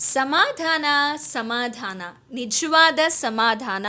ಸಮಾಧಾನ ಸಮಾಧಾನ, ನಿಜವಾದ ಸಮಾಧಾನ.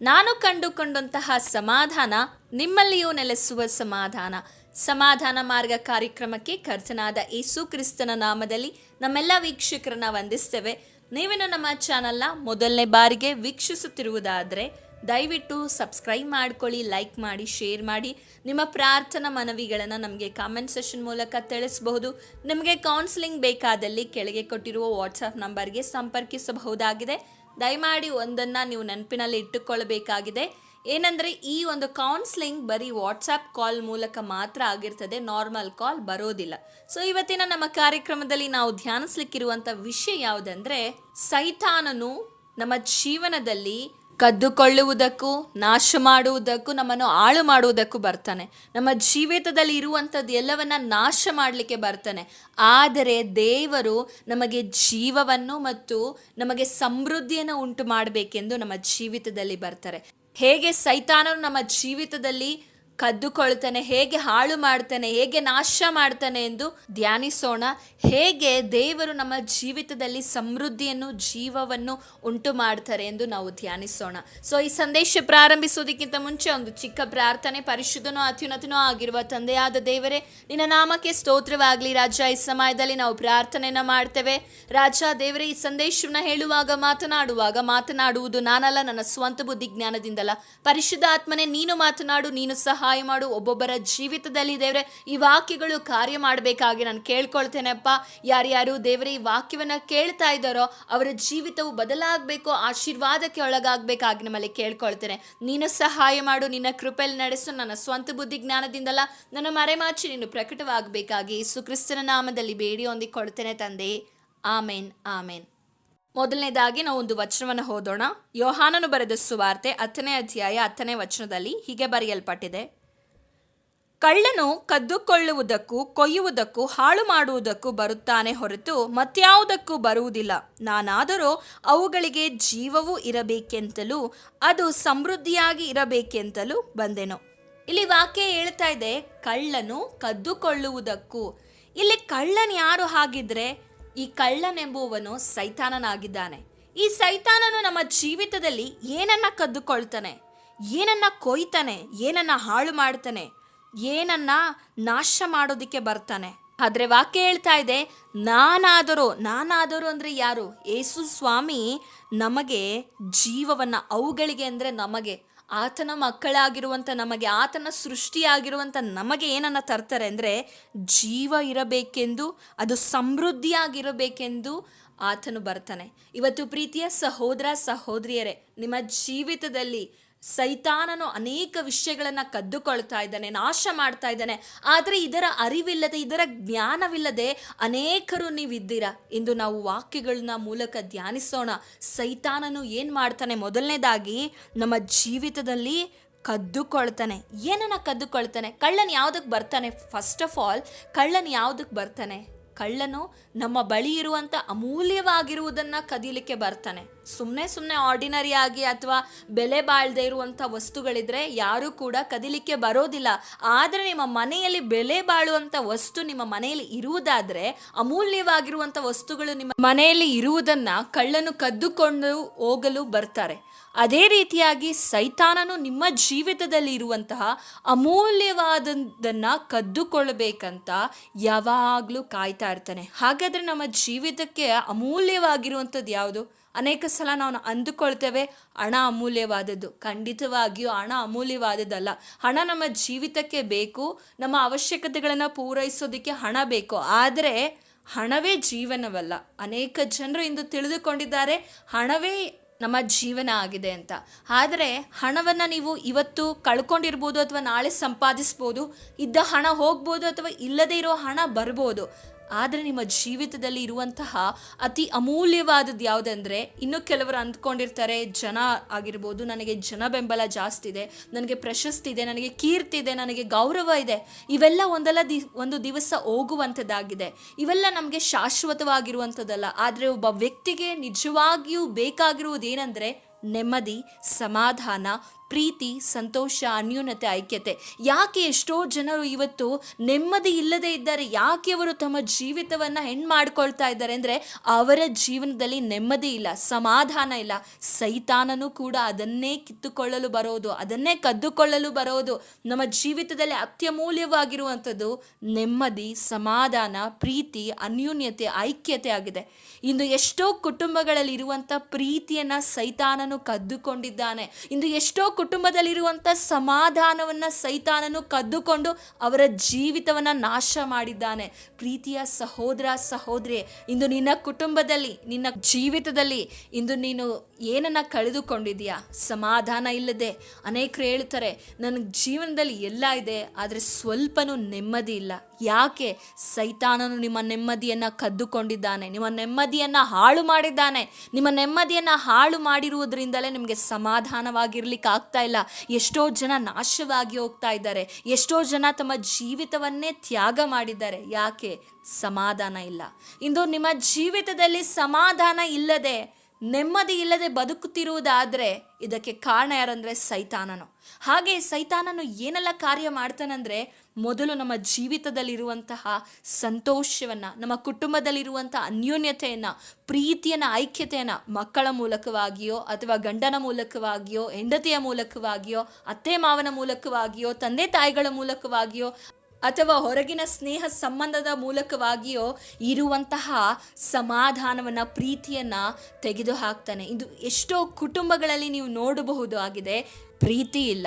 ನಾನು ಕಂಡುಕೊಂಡಂತಹ ಸಮಾಧಾನ ನಿಮ್ಮಲ್ಲಿಯೂ ನೆಲೆಸುವ ಸಮಾಧಾನ. ಸಮಾಧಾನ ಮಾರ್ಗ ಕಾರ್ಯಕ್ರಮಕ್ಕೆ ಕರ್ತನಾದ ಯೇಸು ಕ್ರಿಸ್ತನ ನಾಮದಲ್ಲಿ ನಮ್ಮೆಲ್ಲ ವೀಕ್ಷಕರನ್ನ ವಂದಿಸ್ತೇವೆ. ನೀವೇನು ನಮ್ಮ ಚಾನಲ್ನ ಮೊದಲನೇ ಬಾರಿಗೆ ವೀಕ್ಷಿಸುತ್ತಿರುವುದಾದರೆ ದಯವಿಟ್ಟು ಸಬ್ಸ್ಕ್ರೈಬ್ ಮಾಡ್ಕೊಳ್ಳಿ, ಲೈಕ್ ಮಾಡಿ, ಶೇರ್ ಮಾಡಿ. ನಿಮ್ಮ ಪ್ರಾರ್ಥನಾ ಮನವಿಗಳನ್ನು ನಮಗೆ ಕಾಮೆಂಟ್ ಸೆಷನ್ ಮೂಲಕ ತಿಳಿಸಬಹುದು. ನಿಮಗೆ ಕೌನ್ಸಿಲಿಂಗ್ ಬೇಕಾದಲ್ಲಿ ಕೆಳಗೆ ಕೊಟ್ಟಿರುವ ವಾಟ್ಸಪ್ ನಂಬರ್ಗೆ ಸಂಪರ್ಕಿಸಬಹುದಾಗಿದೆ. ದಯಮಾಡಿ ಒಂದನ್ನು ನೀವು ನೆನಪಿನಲ್ಲಿ ಇಟ್ಟುಕೊಳ್ಳಬೇಕಾಗಿದೆ. ಏನಂದರೆ, ಈ ಒಂದು ಕೌನ್ಸಿಲಿಂಗ್ ಬರೀ ವಾಟ್ಸಪ್ ಕಾಲ್ ಮೂಲಕ ಮಾತ್ರ ಆಗಿರ್ತದೆ. ನಾರ್ಮಲ್ ಕಾಲ್ ಬರೋದಿಲ್ಲ. ಸೊ ಇವತ್ತಿನ ನಮ್ಮ ಕಾರ್ಯಕ್ರಮದಲ್ಲಿ ನಾವು ಧ್ಯಾನಿಸ್ಲಿಕ್ಕಿರುವಂಥ ವಿಷಯ ಯಾವುದಂದ್ರೆ, ಸೈತಾನನು ನಮ್ಮ ಜೀವನದಲ್ಲಿ ಕದ್ದುಕೊಳ್ಳುವುದಕ್ಕೂ ನಾಶ ಮಾಡುವುದಕ್ಕೂ ನಮ್ಮನ್ನು ಹಾಳು ಮಾಡುವುದಕ್ಕೂ ಬರ್ತಾನೆ. ನಮ್ಮ ಜೀವಿತದಲ್ಲಿ ಇರುವಂಥದ್ದು ಎಲ್ಲವನ್ನ ನಾಶ ಮಾಡಲಿಕ್ಕೆ ಬರ್ತಾನೆ. ಆದರೆ ದೇವರು ನಮಗೆ ಜೀವವನ್ನು ಮತ್ತು ನಮಗೆ ಸಮೃದ್ಧಿಯನ್ನು ಉಂಟು ಮಾಡಬೇಕೆಂದು ನಮ್ಮ ಜೀವಿತದಲ್ಲಿ ಬರ್ತಾರೆ. ಹೇಗೆ ಸೈತಾನನು ನಮ್ಮ ಜೀವಿತದಲ್ಲಿ ಕದ್ದುಕೊಳ್ತಾನೆ, ಹೇಗೆ ಹಾಳು ಮಾಡ್ತಾನೆ, ಹೇಗೆ ನಾಶ ಮಾಡ್ತಾನೆ ಎಂದು ಧ್ಯಾನಿಸೋಣ. ಹೇಗೆ ದೇವರು ನಮ್ಮ ಜೀವಿತದಲ್ಲಿ ಸಮೃದ್ಧಿಯನ್ನು, ಜೀವವನ್ನು ಉಂಟು ಮಾಡ್ತಾರೆ ಎಂದು ನಾವು ಧ್ಯಾನಿಸೋಣ. ಸೊ ಈ ಸಂದೇಶ ಪ್ರಾರಂಭಿಸೋದಕ್ಕಿಂತ ಮುಂಚೆ ಒಂದು ಚಿಕ್ಕ ಪ್ರಾರ್ಥನೆ. ಪರಿಶುದ್ಧನೋ, ಅತ್ಯುನ್ನತನೂ ಆಗಿರುವ ತಂದೆಯಾದ ದೇವರೇ, ನಿನ್ನ ನಾಮಕ್ಕೆ ಸ್ತೋತ್ರವಾಗಲಿ. ರಾಜ, ಈ ಸಮಯದಲ್ಲಿ ನಾವು ಪ್ರಾರ್ಥನೆಯನ್ನ ಮಾಡ್ತೇವೆ. ರಾಜ, ದೇವರೇ, ಈ ಸಂದೇಶವನ್ನ ಹೇಳುವಾಗ, ಮಾತನಾಡುವಾಗ, ಮಾತನಾಡುವುದು ನಾನಲ್ಲ, ನನ್ನ ಸ್ವಂತ ಬುದ್ಧಿ ಜ್ಞಾನದಿಂದಲ್ಲ ಪರಿಶುದ್ಧ ಆತ್ಮನೇ ನೀನು ಮಾತನಾಡು, ನೀನು ಸಹಾಯ ಮಾಡು, ಒಬ್ಬೊಬ್ಬರ ಜೀವಿತದಲ್ಲಿ ದೇವರೇ, ಈ ವಾಕ್ಯಗಳು ಕಾರ್ಯ ಮಾಡಬೇಕಾಗಿ ನಾನು ಕೇಳ್ಕೊಳ್ತೇನೆಪ್ಪ. ಯಾರ್ಯಾರು ದೇವರೇ, ಈ ವಾಕ್ಯವನ್ನ ಕೇಳ್ತಾ ಇದ್ದಾರೋ, ಅವರ ಜೀವಿತವು ಬದಲಾಗಬೇಕು, ಆಶೀರ್ವಾದಕ್ಕೆ ಒಳಗಾಗಬೇಕಾಗಿ ನಮ್ಮಲ್ಲಿ ಕೇಳ್ಕೊಳ್ತೇನೆ. ನೀನು ಸಹಾಯ ಮಾಡು, ನಿನ್ನ ಕೃಪೆಯಲ್ಲಿ ನಡೆಸು, ನನ್ನ ಸ್ವಂತ ಬುದ್ಧಿ ಜ್ಞಾನದಿಂದಲ್ಲ ನನ್ನ ಮರೆಮಾಚಿ ನೀನು ಪ್ರಕಟವಾಗಬೇಕಾಗಿ ಸುಕ್ರಿಸ್ತನ ಕ್ರಿಸ್ತನ ನಾಮದಲ್ಲಿ ಬೇಡಿ ಹೊಂದಿಕೊಳ್ತೇನೆ ತಂದೆ. ಆಮೇನ್ ಆಮೇನ್. ಮೊದಲನೇದಾಗಿ ನಾವು ಒಂದು ವಚನವನ್ನು ಓದೋಣ. ಯೋಹಾನನು ಬರೆದ ಸುವಾರ್ತೆ ಹತ್ತನೇ ಅಧ್ಯಾಯ ಹತ್ತನೇ ವಚನದಲ್ಲಿ ಹೀಗೆ ಬರೆಯಲ್ಪಟ್ಟಿದೆ. ಕಳ್ಳನು ಕದ್ದುಕೊಳ್ಳುವುದಕ್ಕೂ ಕೊಯ್ಯುವುದಕ್ಕೂ ಹಾಳು ಮಾಡುವುದಕ್ಕೂ ಬರುತ್ತಾನೆ ಹೊರತು ಮತ್ಯಾವುದಕ್ಕೂ ಬರುವುದಿಲ್ಲ. ನಾನಾದರೂ ಅವುಗಳಿಗೆ ಜೀವವೂ ಇರಬೇಕೆಂತಲೂ, ಅದು ಸಮೃದ್ಧಿಯಾಗಿ ಇರಬೇಕೆಂತಲೂ ಬಂದೆನು. ಇಲ್ಲಿ ವಾಕ್ಯ ಹೇಳ್ತಾ ಇದೆ, ಕಳ್ಳನು ಕದ್ದುಕೊಳ್ಳುವುದಕ್ಕೂ. ಇಲ್ಲಿ ಕಳ್ಳನ್ ಯಾರು ಹಾಗಿದ್ರೆ, ಈ ಕಳ್ಳನೆಂಬುವನು ಸೈತಾನನಾಗಿದ್ದಾನೆ. ಈ ಸೈತಾನನು ನಮ್ಮ ಜೀವಿತದಲ್ಲಿ ಏನನ್ನ ಕದ್ದುಕೊಳ್ತಾನೆ, ಏನನ್ನ ಕೊಯ್ತಾನೆ, ಏನನ್ನ ಹಾಳು ಮಾಡ್ತಾನೆ ಏನನ್ನ ನಾಶ ಮಾಡೋದಿಕ್ಕೆ ಬರ್ತಾನೆ. ಆದ್ರೆ ವಾಕ್ಯ ಹೇಳ್ತಾ ಇದೆ, ನಾನಾದರೂ ನಾನಾದರೂ ಅಂದ್ರೆ ಯಾರು? ಯೇಸು ಸ್ವಾಮಿ ನಮಗೆ ಜೀವವನ್ನ, ಅವುಗಳಿಗೆ ಅಂದ್ರೆ ನಮಗೆ, ಆತನ ಮಕ್ಕಳಾಗಿರುವಂಥ ನಮಗೆ, ಆತನ ಸೃಷ್ಟಿಯಾಗಿರುವಂಥ ನಮಗೆ ಏನನ್ನ ತರ್ತಾರೆ ಅಂದರೆ ಜೀವ ಇರಬೇಕೆಂದು, ಅದು ಸಮೃದ್ಧಿಯಾಗಿರಬೇಕೆಂದು ಆತನು ಬರ್ತಾನೆ. ಇವತ್ತು ಪ್ರೀತಿಯ ಸಹೋದರ, ಸಹೋದರಿಯರೇ, ನಿಮ್ಮ ಜೀವಿತದಲ್ಲಿ ಸೈತಾನನು ಅನೇಕ ವಿಷಯಗಳನ್ನು ಕದ್ದುಕೊಳ್ತಾ ಇದ್ದಾನೆ, ನಾಶ ಮಾಡ್ತಾ ಇದ್ದಾನೆ. ಆದರೆ ಇದರ ಅರಿವಿಲ್ಲದೆ, ಇದರ ಜ್ಞಾನವಿಲ್ಲದೆ ಅನೇಕರು ನೀವಿದ್ದೀರಾ? ಎಂದು ನಾವು ವಾಕ್ಯಗಳನ್ನ ಮೂಲಕ ಧ್ಯಾನಿಸೋಣ. ಸೈತಾನನು ಏನು ಮಾಡ್ತಾನೆ? ಮೊದಲನೇದಾಗಿ ನಮ್ಮ ಜೀವಿತದಲ್ಲಿ ಕದ್ದುಕೊಳ್ತಾನೆ. ಏನನ್ನ ಕದ್ದುಕೊಳ್ತಾನೆ? ಕಳ್ಳನ್ ಯಾವುದಕ್ಕೆ ಬರ್ತಾನೆ? ಫಸ್ಟ್ ಆಫ್ ಆಲ್ ಕಳ್ಳನ್ ಯಾವುದಕ್ಕೆ ಬರ್ತಾನೆ? ಕಳ್ಳನು ನಮ್ಮ ಬಳಿ ಇರುವಂಥ ಅಮೂಲ್ಯವಾಗಿರುವುದನ್ನು ಕದೀಲಿಕ್ಕೆ ಬರ್ತಾನೆ. ಸುಮ್ಮನೆ ಸುಮ್ಮನೆ ಆರ್ಡಿನರಿ ಆಗಿ ಅಥವಾ ಬೆಲೆ ಬಾಳ್ದೇ ಇರುವಂಥ ವಸ್ತುಗಳಿದ್ರೆ ಯಾರೂ ಕೂಡ ಕದಿಲಿಕ್ಕೆ ಬರೋದಿಲ್ಲ. ಆದರೆ ನಿಮ್ಮ ಮನೆಯಲ್ಲಿ ಬೆಲೆ ಬಾಳುವಂಥ ವಸ್ತು ನಿಮ್ಮ ಮನೆಯಲ್ಲಿ ಇರುವುದಾದರೆ ಅಮೂಲ್ಯವಾಗಿರುವಂಥ ವಸ್ತುಗಳು ನಿಮ್ಮ ಮನೆಯಲ್ಲಿ ಇರುವುದನ್ನು ಕಳ್ಳನು ಕದ್ದುಕೊಂಡು ಹೋಗಲು ಬರ್ತಾರೆ. ಅದೇ ರೀತಿಯಾಗಿ ಸೈತಾನನು ನಿಮ್ಮ ಜೀವಿತದಲ್ಲಿ ಇರುವಂತಹ ಅಮೂಲ್ಯವಾದದ್ದನ್ನು ಕದ್ದುಕೊಳ್ಬೇಕಂತ ಯಾವಾಗಲೂ ಕಾಯ್ತಾ ಇರ್ತಾನೆ. ಹಾಗಾದರೆ ನಮ್ಮ ಜೀವಿತಕ್ಕೆ ಅಮೂಲ್ಯವಾಗಿರುವಂಥದ್ದು ಯಾವುದು? ಅನೇಕ ಸಲ ನಾವು ಅಂದುಕೊಳ್ತೇವೆ, ಹಣ ಅಮೂಲ್ಯವಾದದ್ದು. ಖಂಡಿತವಾಗಿಯೂ ಹಣ ಅಮೂಲ್ಯವಾದದ್ದಲ್ಲ. ಹಣ ನಮ್ಮ ಜೀವಿತಕ್ಕೆ ಬೇಕು, ನಮ್ಮ ಅವಶ್ಯಕತೆಗಳನ್ನು ಪೂರೈಸೋದಕ್ಕೆ ಹಣ ಬೇಕು. ಆದರೆ ಹಣವೇ ಜೀವನವಲ್ಲ. ಅನೇಕ ಜನರು ಇಂದು ತಿಳಿದುಕೊಂಡಿದ್ದಾರೆ, ಹಣವೇ ನಮ್ಮ ಜೀವನ ಆಗಿದೆ ಅಂತ. ಆದರೆ ಹಣವನ್ನು ನೀವು ಇವತ್ತು ಕಳ್ಕೊಂಡಿರ್ಬೋದು ಅಥವಾ ನಾಳೆ ಸಂಪಾದಿಸ್ಬೋದು, ಇದ್ದ ಹಣ ಹೋಗ್ಬೋದು ಅಥವಾ ಇಲ್ಲದೇ ಇರೋ ಹಣ ಬರ್ಬೋದು. ಆದರೆ ನಿಮ್ಮ ಜೀವಿತದಲ್ಲಿ ಇರುವಂತಹ ಅತಿ ಅಮೂಲ್ಯವಾದದ್ದು ಯಾವುದಂದ್ರೆ ಇನ್ನು ಕೆಲವರು ಅಂದ್ಕೊಂಡಿರ್ತಾರೆ, ಜನ ಆಗಿರ್ಬೋದು, ನನಗೆ ಜನ ಬೆಂಬಲ ಜಾಸ್ತಿ ಇದೆ, ನನಗೆ ಪ್ರಶಸ್ತಿ ಇದೆ, ನನಗೆ ಕೀರ್ತಿ ಇದೆ, ನನಗೆ ಗೌರವ ಇದೆ. ಇವೆಲ್ಲ ಒಂದಲ್ಲ ದಿ, ಒಂದು ದಿವಸ ಹೋಗುವಂಥದ್ದಾಗಿದೆ. ಇವೆಲ್ಲ ನಮಗೆ ಶಾಶ್ವತವಾಗಿರುವಂಥದ್ದಲ್ಲ. ಆದರೆ ಒಬ್ಬ ವ್ಯಕ್ತಿಗೆ ನಿಜವಾಗಿಯೂ ಬೇಕಾಗಿರುವುದೇನೆಂದರೆ ನೆಮ್ಮದಿ, ಸಮಾಧಾನ ಪ್ರೀತಿ, ಸಂತೋಷ ಅನ್ಯೂನತೆ ಐಕ್ಯತೆ. ಯಾಕೆ ಎಷ್ಟೋ ಜನರು ಇವತ್ತು ನೆಮ್ಮದಿ ಇಲ್ಲದೆ ಇದ್ದಾರೆ? ಯಾಕೆ ಅವರು ತಮ್ಮ ಜೀವಿತವನ್ನ ಹೆಣ್ಣು ಮಾಡ್ಕೊಳ್ತಾ ಇದ್ದಾರೆ ಅಂದರೆ ಅವರ ಜೀವನದಲ್ಲಿ ನೆಮ್ಮದಿ ಇಲ್ಲ, ಸಮಾಧಾನ ಇಲ್ಲ. ಸೈತಾನನು ಕೂಡ ಅದನ್ನೇ ಕಿತ್ತುಕೊಳ್ಳಲು ಬರೋದು, ಅದನ್ನೇ ಕದ್ದುಕೊಳ್ಳಲು ಬರೋದು. ನಮ್ಮ ಜೀವಿತದಲ್ಲಿ ಅತ್ಯಮೂಲ್ಯವಾಗಿರುವಂಥದ್ದು ನೆಮ್ಮದಿ, ಸಮಾಧಾನ, ಪ್ರೀತಿ, ಅನ್ಯೂನ್ಯತೆ, ಐಕ್ಯತೆ ಆಗಿದೆ. ಇಂದು ಎಷ್ಟೋ ಕುಟುಂಬಗಳಲ್ಲಿ ಇರುವಂಥ ಪ್ರೀತಿಯನ್ನ ಸೈತಾನನು ಕದ್ದುಕೊಂಡಿದ್ದಾನೆ. ಇಂದು ಎಷ್ಟೋ ಕುಟುಂಬದಲ್ಲಿರುವಂಥ ಸಮಾಧಾನವನ್ನು ಸೈತಾನನು ಕದ್ದುಕೊಂಡು ಅವರ ಜೀವಿತವನ್ನು ನಾಶ ಮಾಡಿದ್ದಾನೆ. ಪ್ರೀತಿಯ ಸಹೋದರ ಸಹೋದರಿ, ಇಂದು ನಿನ್ನ ಕುಟುಂಬದಲ್ಲಿ, ನಿನ್ನ ಜೀವಿತದಲ್ಲಿ ಇಂದು ನೀನು ಏನನ್ನ ಕಳೆದುಕೊಂಡಿದೆಯಾ ಸಮಾಧಾನ ಇಲ್ಲದೆ ಅನೇಕರು ಹೇಳ್ತಾರೆ ನನಗೆ ಜೀವನದಲ್ಲಿ ಎಲ್ಲ ಇದೆ, ಆದರೆ ಸ್ವಲ್ಪನೂ ನೆಮ್ಮದಿ ಇಲ್ಲ. ಯಾಕೆ ಸೈತಾನನು ನಿಮ್ಮ ನೆಮ್ಮದಿಯನ್ನು ಕದ್ದುಕೊಂಡಿದ್ದಾನೆ? ನಿಮ್ಮ ನೆಮ್ಮದಿಯನ್ನು ಹಾಳು ಮಾಡಿದ್ದಾನೆ. ನಿಮ್ಮ ನೆಮ್ಮದಿಯನ್ನು ಹಾಳು ಮಾಡಿರುವುದರಿಂದಲೇ ನಿಮಗೆ ಸಮಾಧಾನವಾಗಿರ್ಲಿಕ್ಕೆ ಆಗ್ತಾ ಇಲ್ಲ. ಎಷ್ಟೋ ಜನ ನಾಶವಾಗಿ ಹೋಗ್ತಾ ಇದ್ದಾರೆ. ಎಷ್ಟೋ ಜನ ತಮ್ಮ ಜೀವಿತವನ್ನೇ ತ್ಯಾಗ ಮಾಡಿದ್ದಾರೆ. ಯಾಕೆ? ಸಮಾಧಾನ ಇಲ್ಲ. ಇಂದು ನಿಮ್ಮ ಜೀವಿತದಲ್ಲಿ ಸಮಾಧಾನ ಇಲ್ಲದೆ ನೆಮ್ಮದಿ ಇಲ್ಲದೆ ಬದುಕುತ್ತಿರುವುದಾದರೆ ಇದಕ್ಕೆ ಕಾರಣ ಯಾರಂದರೆ ಸೈತಾನನು. ಹಾಗೆ ಸೈತಾನನು ಏನೆಲ್ಲ ಕಾರ್ಯ ಮಾಡ್ತಾನಂದರೆ ಮೊದಲು ನಮ್ಮ ಜೀವಿತದಲ್ಲಿರುವಂತಹ ಸಂತೋಷವನ್ನು, ನಮ್ಮ ಕುಟುಂಬದಲ್ಲಿರುವಂಥ ಅನ್ಯೋನ್ಯತೆಯನ್ನು, ಪ್ರೀತಿಯನ್ನ, ಐಕ್ಯತೆಯನ್ನ ಮಕ್ಕಳ ಮೂಲಕವಾಗಿಯೋ ಅಥವಾ ಗಂಡನ ಮೂಲಕವಾಗಿಯೋ, ಹೆಂಡತಿಯ ಮೂಲಕವಾಗಿಯೋ, ಅತ್ತೆ ಮಾವನ ಮೂಲಕವಾಗಿಯೋ, ತಂದೆ ತಾಯಿಗಳ ಮೂಲಕವಾಗಿಯೋ ಅಥವಾ ಹೊರಗಿನ ಸ್ನೇಹ ಸಂಬಂಧದ ಮೂಲಕವಾಗಿಯೋ ಇರುವಂತಹ ಸಮಾಧಾನವನ್ನ, ಪ್ರೀತಿಯನ್ನು ತೆಗೆದು ಹಾಕ್ತಾನೆ ಇದು ಎಷ್ಟೋ ಕುಟುಂಬಗಳಲ್ಲಿ ನೀವು ನೋಡಬಹುದು ಆಗಿದೆ. ಪ್ರೀತಿ ಇಲ್ಲ.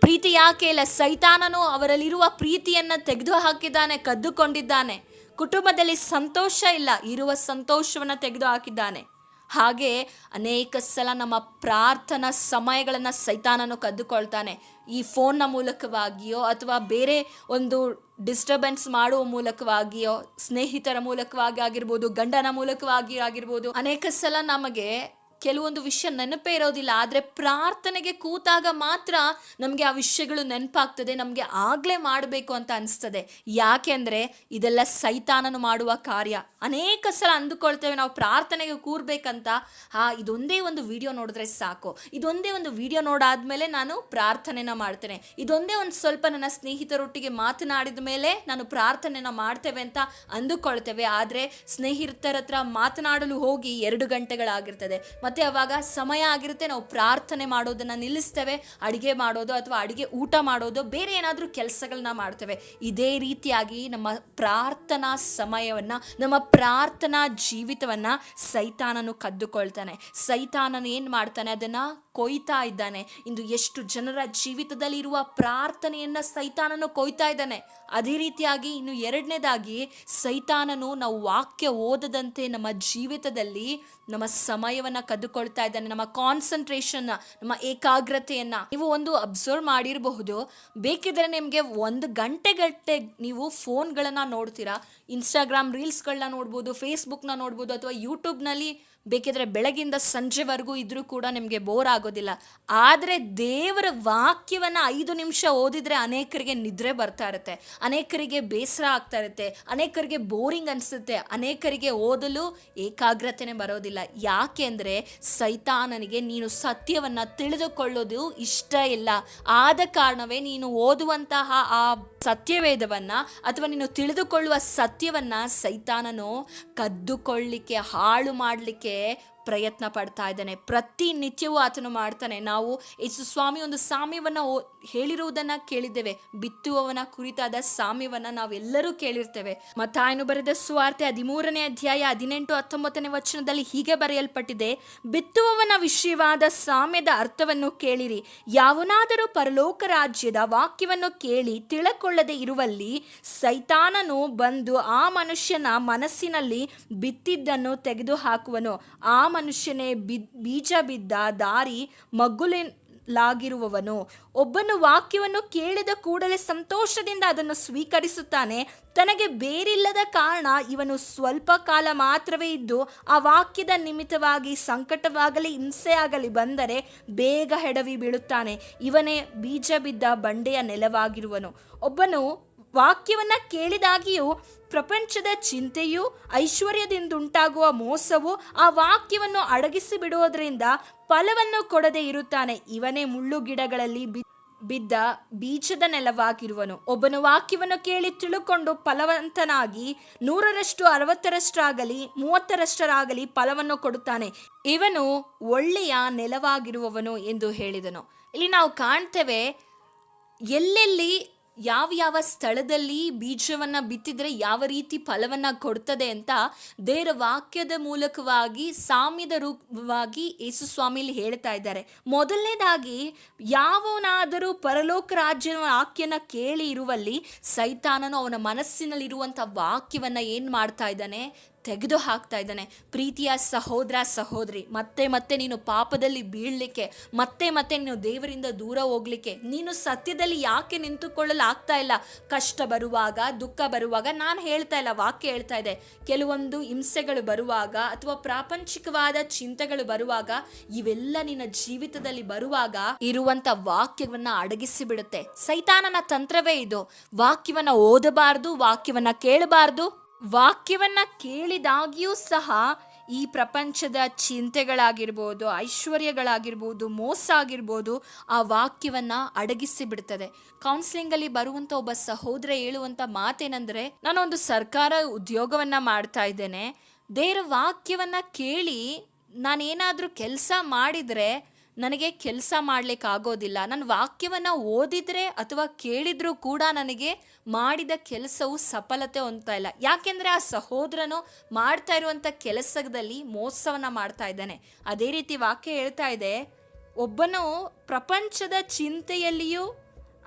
ಪ್ರೀತಿ ಯಾಕೆ ಇಲ್ಲ? ಸೈತಾನನು ಅವರಲ್ಲಿರುವ ಪ್ರೀತಿಯನ್ನು ತೆಗೆದು ಹಾಕಿದ್ದಾನೆ ಕದ್ದುಕೊಂಡಿದ್ದಾನೆ. ಕುಟುಂಬದಲ್ಲಿ ಸಂತೋಷ ಇಲ್ಲ. ಇರುವ ಸಂತೋಷವನ್ನ ತೆಗೆದು ಹಾಕಿದ್ದಾನೆ ಹಾಗೆ ಅನೇಕ ಸಲ ನಮ್ಮ ಪ್ರಾರ್ಥನಾ ಸಮಯಗಳನ್ನು ಸೈತಾನನು ಕದ್ದುಕೊಳ್ತಾನೆ. ಈ ಫೋನ್ನ ಮೂಲಕವಾಗಿಯೋ ಅಥವಾ ಬೇರೆ ಒಂದು ಡಿಸ್ಟರ್ಬೆನ್ಸ್ ಮಾಡುವ ಮೂಲಕವಾಗಿಯೋ, ಸ್ನೇಹಿತರ ಮೂಲಕವಾಗಿ ಆಗಿರ್ಬೋದು, ಗಂಡನ ಮೂಲಕವಾಗಿ ಆಗಿರ್ಬೋದು, ಅನೇಕ ಸಲ ನಮಗೆ ಕೆಲವೊಂದು ವಿಷಯ ನೆನಪೇ ಇರೋದಿಲ್ಲ, ಆದರೆ ಪ್ರಾರ್ಥನೆಗೆ ಕೂತಾಗ ಮಾತ್ರ ನಮಗೆ ಆ ವಿಷಯಗಳು ನೆನಪಾಗ್ತದೆ, ನಮಗೆ ಆಗಲೇ ಮಾಡಬೇಕು ಅಂತ ಅನಿಸ್ತದೆ. ಯಾಕೆಂದರೆ ಇದೆಲ್ಲ ಸೈತಾನನು ಮಾಡುವ ಕಾರ್ಯ. ಅನೇಕ ಸಲ ಅಂದುಕೊಳ್ತೇವೆ ನಾವು ಪ್ರಾರ್ಥನೆಗೆ ಕೂರ್ಬೇಕಂತ. ಹಾ, ಇದೊಂದೇ ಒಂದು ವಿಡಿಯೋ ನೋಡಿದ್ರೆ ಸಾಕು. ಇದೊಂದೇ ಒಂದು ವಿಡಿಯೋ ನೋಡಾದ್ಮೇಲೆ ನಾನು ಪ್ರಾರ್ಥನೆನ ಮಾಡ್ತೇನೆ. ಇದೊಂದೇ ಒಂದು ಸ್ವಲ್ಪ ನನ್ನ ಸ್ನೇಹಿತರೊಟ್ಟಿಗೆ ಮಾತನಾಡಿದ ಮೇಲೆ ನಾನು ಪ್ರಾರ್ಥನೆನ ಮಾಡ್ತೇವೆ ಅಂತ ಅಂದುಕೊಳ್ತೇವೆ. ಆದರೆ ಸ್ನೇಹಿತರ ಹತ್ರ ಮಾತನಾಡಲು ಹೋಗಿ ಎರಡು ಗಂಟೆಗಳಾಗಿರ್ತದೆ. ಮತ್ತೆ ಅವಾಗ ಸಮಯ ಆಗಿರುತ್ತೆ. ನಾವು ಪ್ರಾರ್ಥನೆ ಮಾಡೋದನ್ನ ನಿಲ್ಲಿಸ್ತೇವೆ. ಅಡಿಗೆ ಮಾಡೋದು ಅಥವಾ ಅಡಿಗೆ ಊಟ ಮಾಡೋದು, ಬೇರೆ ಏನಾದರೂ ಕೆಲಸಗಳನ್ನ ಮಾಡ್ತೇವೆ. ಇದೇ ರೀತಿಯಾಗಿ ನಮ್ಮ ಪ್ರಾರ್ಥನಾ ಸಮಯವನ್ನ, ನಮ್ಮ ಪ್ರಾರ್ಥನಾ ಜೀವಿತವನ್ನ ಸೈತಾನನು ಕದ್ದುಕೊಳ್ತಾನೆ. ಸೈತಾನನು ಏನು ಮಾಡ್ತಾನೆ? ಅದನ್ನ ಕೊಯ್ತಾ ಇದ್ದಾನೆ. ಇಂದು ಎಷ್ಟು ಜನರ ಜೀವಿತದಲ್ಲಿ ಇರುವ ಪ್ರಾರ್ಥನೆಯನ್ನ ಸೈತಾನನು ಕೊಯ್ತಾ ಇದ್ದಾನೆ. ಅದೇ ರೀತಿಯಾಗಿ ಇನ್ನು ಎರಡನೇದಾಗಿ ಸೈತಾನನು ನಾವು ವಾಕ್ಯ ಓದದಂತೆ ನಮ್ಮ ಜೀವಿತದಲ್ಲಿ ನಮ್ಮ ಸಮಯವನ್ನ ಕದ್ದುಕೊಳ್ತಾ ಇದ್ದಾನೆ. ನಮ್ಮ ಕಾನ್ಸಂಟ್ರೇಷನ್ ನಮ್ಮ ಏಕಾಗ್ರತೆಯನ್ನ ನೀವು ಒಂದು ಅಬ್ಸರ್ವ್ ಮಾಡಿರಬಹುದು. ಬೇಕಿದ್ರೆ ನಿಮಗೆ ಒಂದು ಗಂಟೆಗಟ್ಟೆ ನೀವು ಫೋನ್ಗಳನ್ನ ನೋಡ್ತೀರಾ. ಇನ್ಸ್ಟಾಗ್ರಾಮ್ ರೀಲ್ಸ್ಗಳನ್ನ ನೋಡ್ಬೋದು ಫೇಸ್ಬುಕ್ನ ನೋಡ್ಬೋದು, ಅಥವಾ ಯೂಟ್ಯೂಬ್ನಲ್ಲಿ ಬೇಕಿದ್ರೆ ಬೆಳಗಿಂದ ಸಂಜೆವರೆಗೂ ಇದ್ರೂ ಕೂಡ ನಿಮಗೆ ಬೋರ್ ಆಗೋದಿಲ್ಲ. ಆದರೆ ದೇವರ ವಾಕ್ಯವನ್ನು ಐದು ನಿಮಿಷ ಓದಿದರೆ ಅನೇಕರಿಗೆ ನಿದ್ರೆ ಬರ್ತಾ ಇರುತ್ತೆ. ಅನೇಕರಿಗೆ ಬೇಸರ ಆಗ್ತಾ ಇರುತ್ತೆ. ಅನೇಕರಿಗೆ ಬೋರಿಂಗ್ ಅನಿಸುತ್ತೆ. ಅನೇಕರಿಗೆ ಓದಲು ಏಕಾಗ್ರತೆನೇ ಬರೋದಿಲ್ಲ. ಯಾಕೆಂದರೆ ಸೈತಾನನಿಗೆ ನೀನು ಸತ್ಯವನ್ನು ತಿಳಿದುಕೊಳ್ಳೋದು ಇಷ್ಟ ಇಲ್ಲ. ಆದ ಕಾರಣವೇ ನೀನು ಓದುವಂತಹ ಆ ಸತ್ಯವೇದವನ್ನು ಅಥವಾ ನೀನು ತಿಳಿದುಕೊಳ್ಳುವ ಸತ್ಯವನ್ನು ಸೈತಾನನು ಕದ್ದುಕೊಳ್ಳಿಕ್ಕೆ, ಹಾಳು ಮಾಡಲಿಕ್ಕೆ que ಪ್ರಯತ್ನ ಪಡ್ತಾ ಇದ್ದಾನೆ. ಪ್ರತಿನಿತ್ಯವೂ ಆತನು ಮಾಡ್ತಾನೆ. ನಾವು ಯೇಸು ಸ್ವಾಮಿ ಒಂದು ಸಾಮ್ಯವನ್ನು ಹೇಳಿರುವುದನ್ನ ಕೇಳಿದ್ದೇವೆ. ಬಿತ್ತುವವನ ಕುರಿತಾದ ಸಾಮ್ಯವನ್ನ ನಾವೆಲ್ಲರೂ ಕೇಳಿರ್ತೇವೆ. ಮತ್ತಾಯನು ಬರೆದ ಸುವಾರ್ತೆ ಹದಿಮೂರನೇ ಅಧ್ಯಾಯ ಹದಿನೆಂಟು ಹತ್ತೊಂಬತ್ತನೇ ವಚನದಲ್ಲಿ ಹೀಗೆ ಬರೆಯಲ್ಪಟ್ಟಿದೆ. ಬಿತ್ತುವವನ ವಿಷಯವಾದ ಸಾಮ್ಯದ ಅರ್ಥವನ್ನು ಕೇಳಿರಿ. ಯಾವನಾದರೂ ಪರಲೋಕ ರಾಜ್ಯದ ವಾಕ್ಯವನ್ನು ಕೇಳಿ ತಿಳಕೊಳ್ಳದೆ ಇರುವಲ್ಲಿ ಸೈತಾನನು ಬಂದು ಆ ಮನುಷ್ಯನ ಮನಸ್ಸಿನಲ್ಲಿ ಬಿತ್ತಿದ್ದನ್ನು ತೆಗೆದು ಹಾಕುವನು ಆ ಮನುಷ್ಯನೇ ಬೀಜ ಬಿದ್ದ ದಾರಿ ಮಗ್ಗುಲಾಗಿರುವವನು ಒಬ್ಬನು ವಾಕ್ಯವನ್ನು ಕೇಳಿದ ಕೂಡಲೇ ಸಂತೋಷದಿಂದ ಅದನ್ನು ಸ್ವೀಕರಿಸುತ್ತಾನೆ. ತನಗೆ ಬೇರಿಲ್ಲದ ಕಾರಣ ಇವನು ಸ್ವಲ್ಪ ಕಾಲ ಮಾತ್ರವೇ ಇದ್ದು ಆ ವಾಕ್ಯದ ನಿಮಿತ್ತವಾಗಿ ಸಂಕಟವಾಗಲಿ, ಹಿಂಸೆಯಾಗಲಿ ಬಂದರೆ ಬೇಗ ಹೆಡವಿ ಬೀಳುತ್ತಾನೆ. ಇವನೇ ಬೀಜ ಬಿದ್ದ ಬಂಡೆಯ ನೆಲವಾಗಿರುವನು. ಒಬ್ಬನು ವಾಕ್ಯವನ್ನ ಕೇಳಿದಾಗಿಯೂ ಪ್ರಪಂಚದ ಚಿಂತೆಯು ಐಶ್ವರ್ಯದಿಂದುಂಟಾಗುವ ಮೋಸವು ಆ ವಾಕ್ಯವನ್ನು ಅಡಗಿಸಿ ಬಿಡುವುದರಿಂದ ಫಲವನ್ನು ಕೊಡದೆ ಇರುತ್ತಾನೆ. ಇವನೇ ಮುಳ್ಳು ಗಿಡಗಳಲ್ಲಿ ಬಿದ್ದ ಬೀಜದ ನೆಲವಾಗಿರುವನು. ಒಬ್ಬನು ವಾಕ್ಯವನ್ನು ಕೇಳಿ ತಿಳುಕೊಂಡು ಫಲವಂತನಾಗಿ ನೂರರಷ್ಟು ಅರವತ್ತರಷ್ಟಾಗಲಿ ಮೂವತ್ತರಷ್ಟರಾಗಲಿ ಫಲವನ್ನು ಕೊಡುತ್ತಾನೆ. ಇವನು ಒಳ್ಳೆಯ ನೆಲವಾಗಿರುವವನು ಎಂದು ಹೇಳಿದನು. ಇಲ್ಲಿ ನಾವು ಕಾಣ್ತೇವೆ ಎಲ್ಲೆಲ್ಲಿ ಯಾವ ಯಾವ ಸ್ಥಳದಲ್ಲಿ ಬೀಜವನ್ನ ಬಿತ್ತಿದ್ರೆ ಯಾವ ರೀತಿ ಫಲವನ್ನ ಕೊಡ್ತದೆ ಅಂತ ದೇವರ ವಾಕ್ಯದ ಮೂಲಕವಾಗಿ, ಸಾಮ್ಯದ ರೂಪವಾಗಿ ಯೇಸು ಸ್ವಾಮಿಲಿ ಹೇಳ್ತಾ ಇದ್ದಾರೆ. ಮೊದಲನೇದಾಗಿ, ಯಾವನಾದರೂ ಪರಲೋಕ ರಾಜ್ಯ ವಾಕ್ಯನ ಕೇಳಿ ಇರುವಲ್ಲಿ ಸೈತಾನನು ಅವನ ಮನಸ್ಸಿನಲ್ಲಿರುವಂಥ ವಾಕ್ಯವನ್ನ ಏನ್ ಮಾಡ್ತಾ ಇದ್ದಾನೆ? ತೆಗೆದು ಹಾಕ್ತಾ ಇದ್ದಾನೆ. ಪ್ರೀತಿಯ ಸಹೋದರ, ಸಹೋದರಿ, ಮತ್ತೆ ಮತ್ತೆ ನೀನು ಪಾಪದಲ್ಲಿ ಬೀಳಲಿಕ್ಕೆ, ಮತ್ತೆ ಮತ್ತೆ ನೀನು ದೇವರಿಂದ ದೂರ ಹೋಗ್ಲಿಕ್ಕೆ, ನೀನು ಸತ್ಯದಲ್ಲಿ ಯಾಕೆ ನಿಂತುಕೊಳ್ಳಲು ಆಗ್ತಾ ಇಲ್ಲ? ಕಷ್ಟ ಬರುವಾಗ, ದುಃಖ ಬರುವಾಗ ನಾನು ಹೇಳ್ತಾ ಇಲ್ಲ, ವಾಕ್ಯ ಹೇಳ್ತಾ ಇದೆ. ಕೆಲವೊಂದು ಹಿಂಸೆಗಳು ಬರುವಾಗ ಅಥವಾ ಪ್ರಾಪಂಚಿಕವಾದ ಚಿಂತೆಗಳು ಬರುವಾಗ, ಇವೆಲ್ಲ ನಿನ್ನ ಜೀವಿತದಲ್ಲಿ ಬರುವಾಗ ಇರುವಂತ ವಾಕ್ಯವನ್ನ ಅಡಗಿಸಿ ಬಿಡುತ್ತೆ ಸೈತಾನನ ತಂತ್ರವೇ ಇದು. ವಾಕ್ಯವನ್ನ ಓದಬಾರ್ದು, ವಾಕ್ಯವನ್ನ ಕೇಳಬಾರ್ದು. ವಾಕ್ಯವನ್ನ ಕೇಳಿದಾಗಿಯೂ ಸಹ ಈ ಪ್ರಪಂಚದ ಚಿಂತೆಗಳಾಗಿರ್ಬೋದು, ಐಶ್ವರ್ಯಗಳಾಗಿರ್ಬೋದು, ಮೋಸ ಆಗಿರ್ಬೋದು ಆ ವಾಕ್ಯವನ್ನ ಅಡಗಿಸಿ ಬಿಡ್ತದೆ. ಕೌನ್ಸಿಲಿಂಗಲ್ಲಿ ಬರುವಂಥ ಒಬ್ಬ ಸಹೋದರ ಹೇಳುವಂಥ ಮಾತೇನೆಂದರೆ, ನಾನೊಂದು ಸರ್ಕಾರ ಉದ್ಯೋಗವನ್ನ ಮಾಡ್ತಾ ಇದ್ದೇನೆ. ದೇವರ ವಾಕ್ಯವನ್ನ ಕೇಳಿ ನಾನೇನಾದರೂ ಕೆಲಸ ಮಾಡಿದರೆ ನನಗೆ ಕೆಲಸ ಮಾಡ್ಲಿಕ್ಕೆ ಆಗೋದಿಲ್ಲ. ನನ್ನ ವಾಕ್ಯವನ್ನ ಓದಿದ್ರೆ ಅಥವಾ ಕೇಳಿದರೂ ಕೂಡ ನನಗೆ ಮಾಡಿದ ಕೆಲಸವು ಸಫಲತೆ ಹೊಂದ್ತಾ ಇಲ್ಲ. ಯಾಕೆಂದ್ರೆ ಆ ಸಹೋದರನು ಮಾಡ್ತಾ ಇರುವಂತ ಕೆಲಸದಲ್ಲಿ ಮೋಸವನ್ನ ಮಾಡ್ತಾ ಇದ್ದಾನೆ. ಅದೇ ರೀತಿ ವಾಕ್ಯ ಹೇಳ್ತಾ ಇದೆ, ಒಬ್ಬನು ಪ್ರಪಂಚದ ಚಿಂತೆಯಲ್ಲಿಯೂ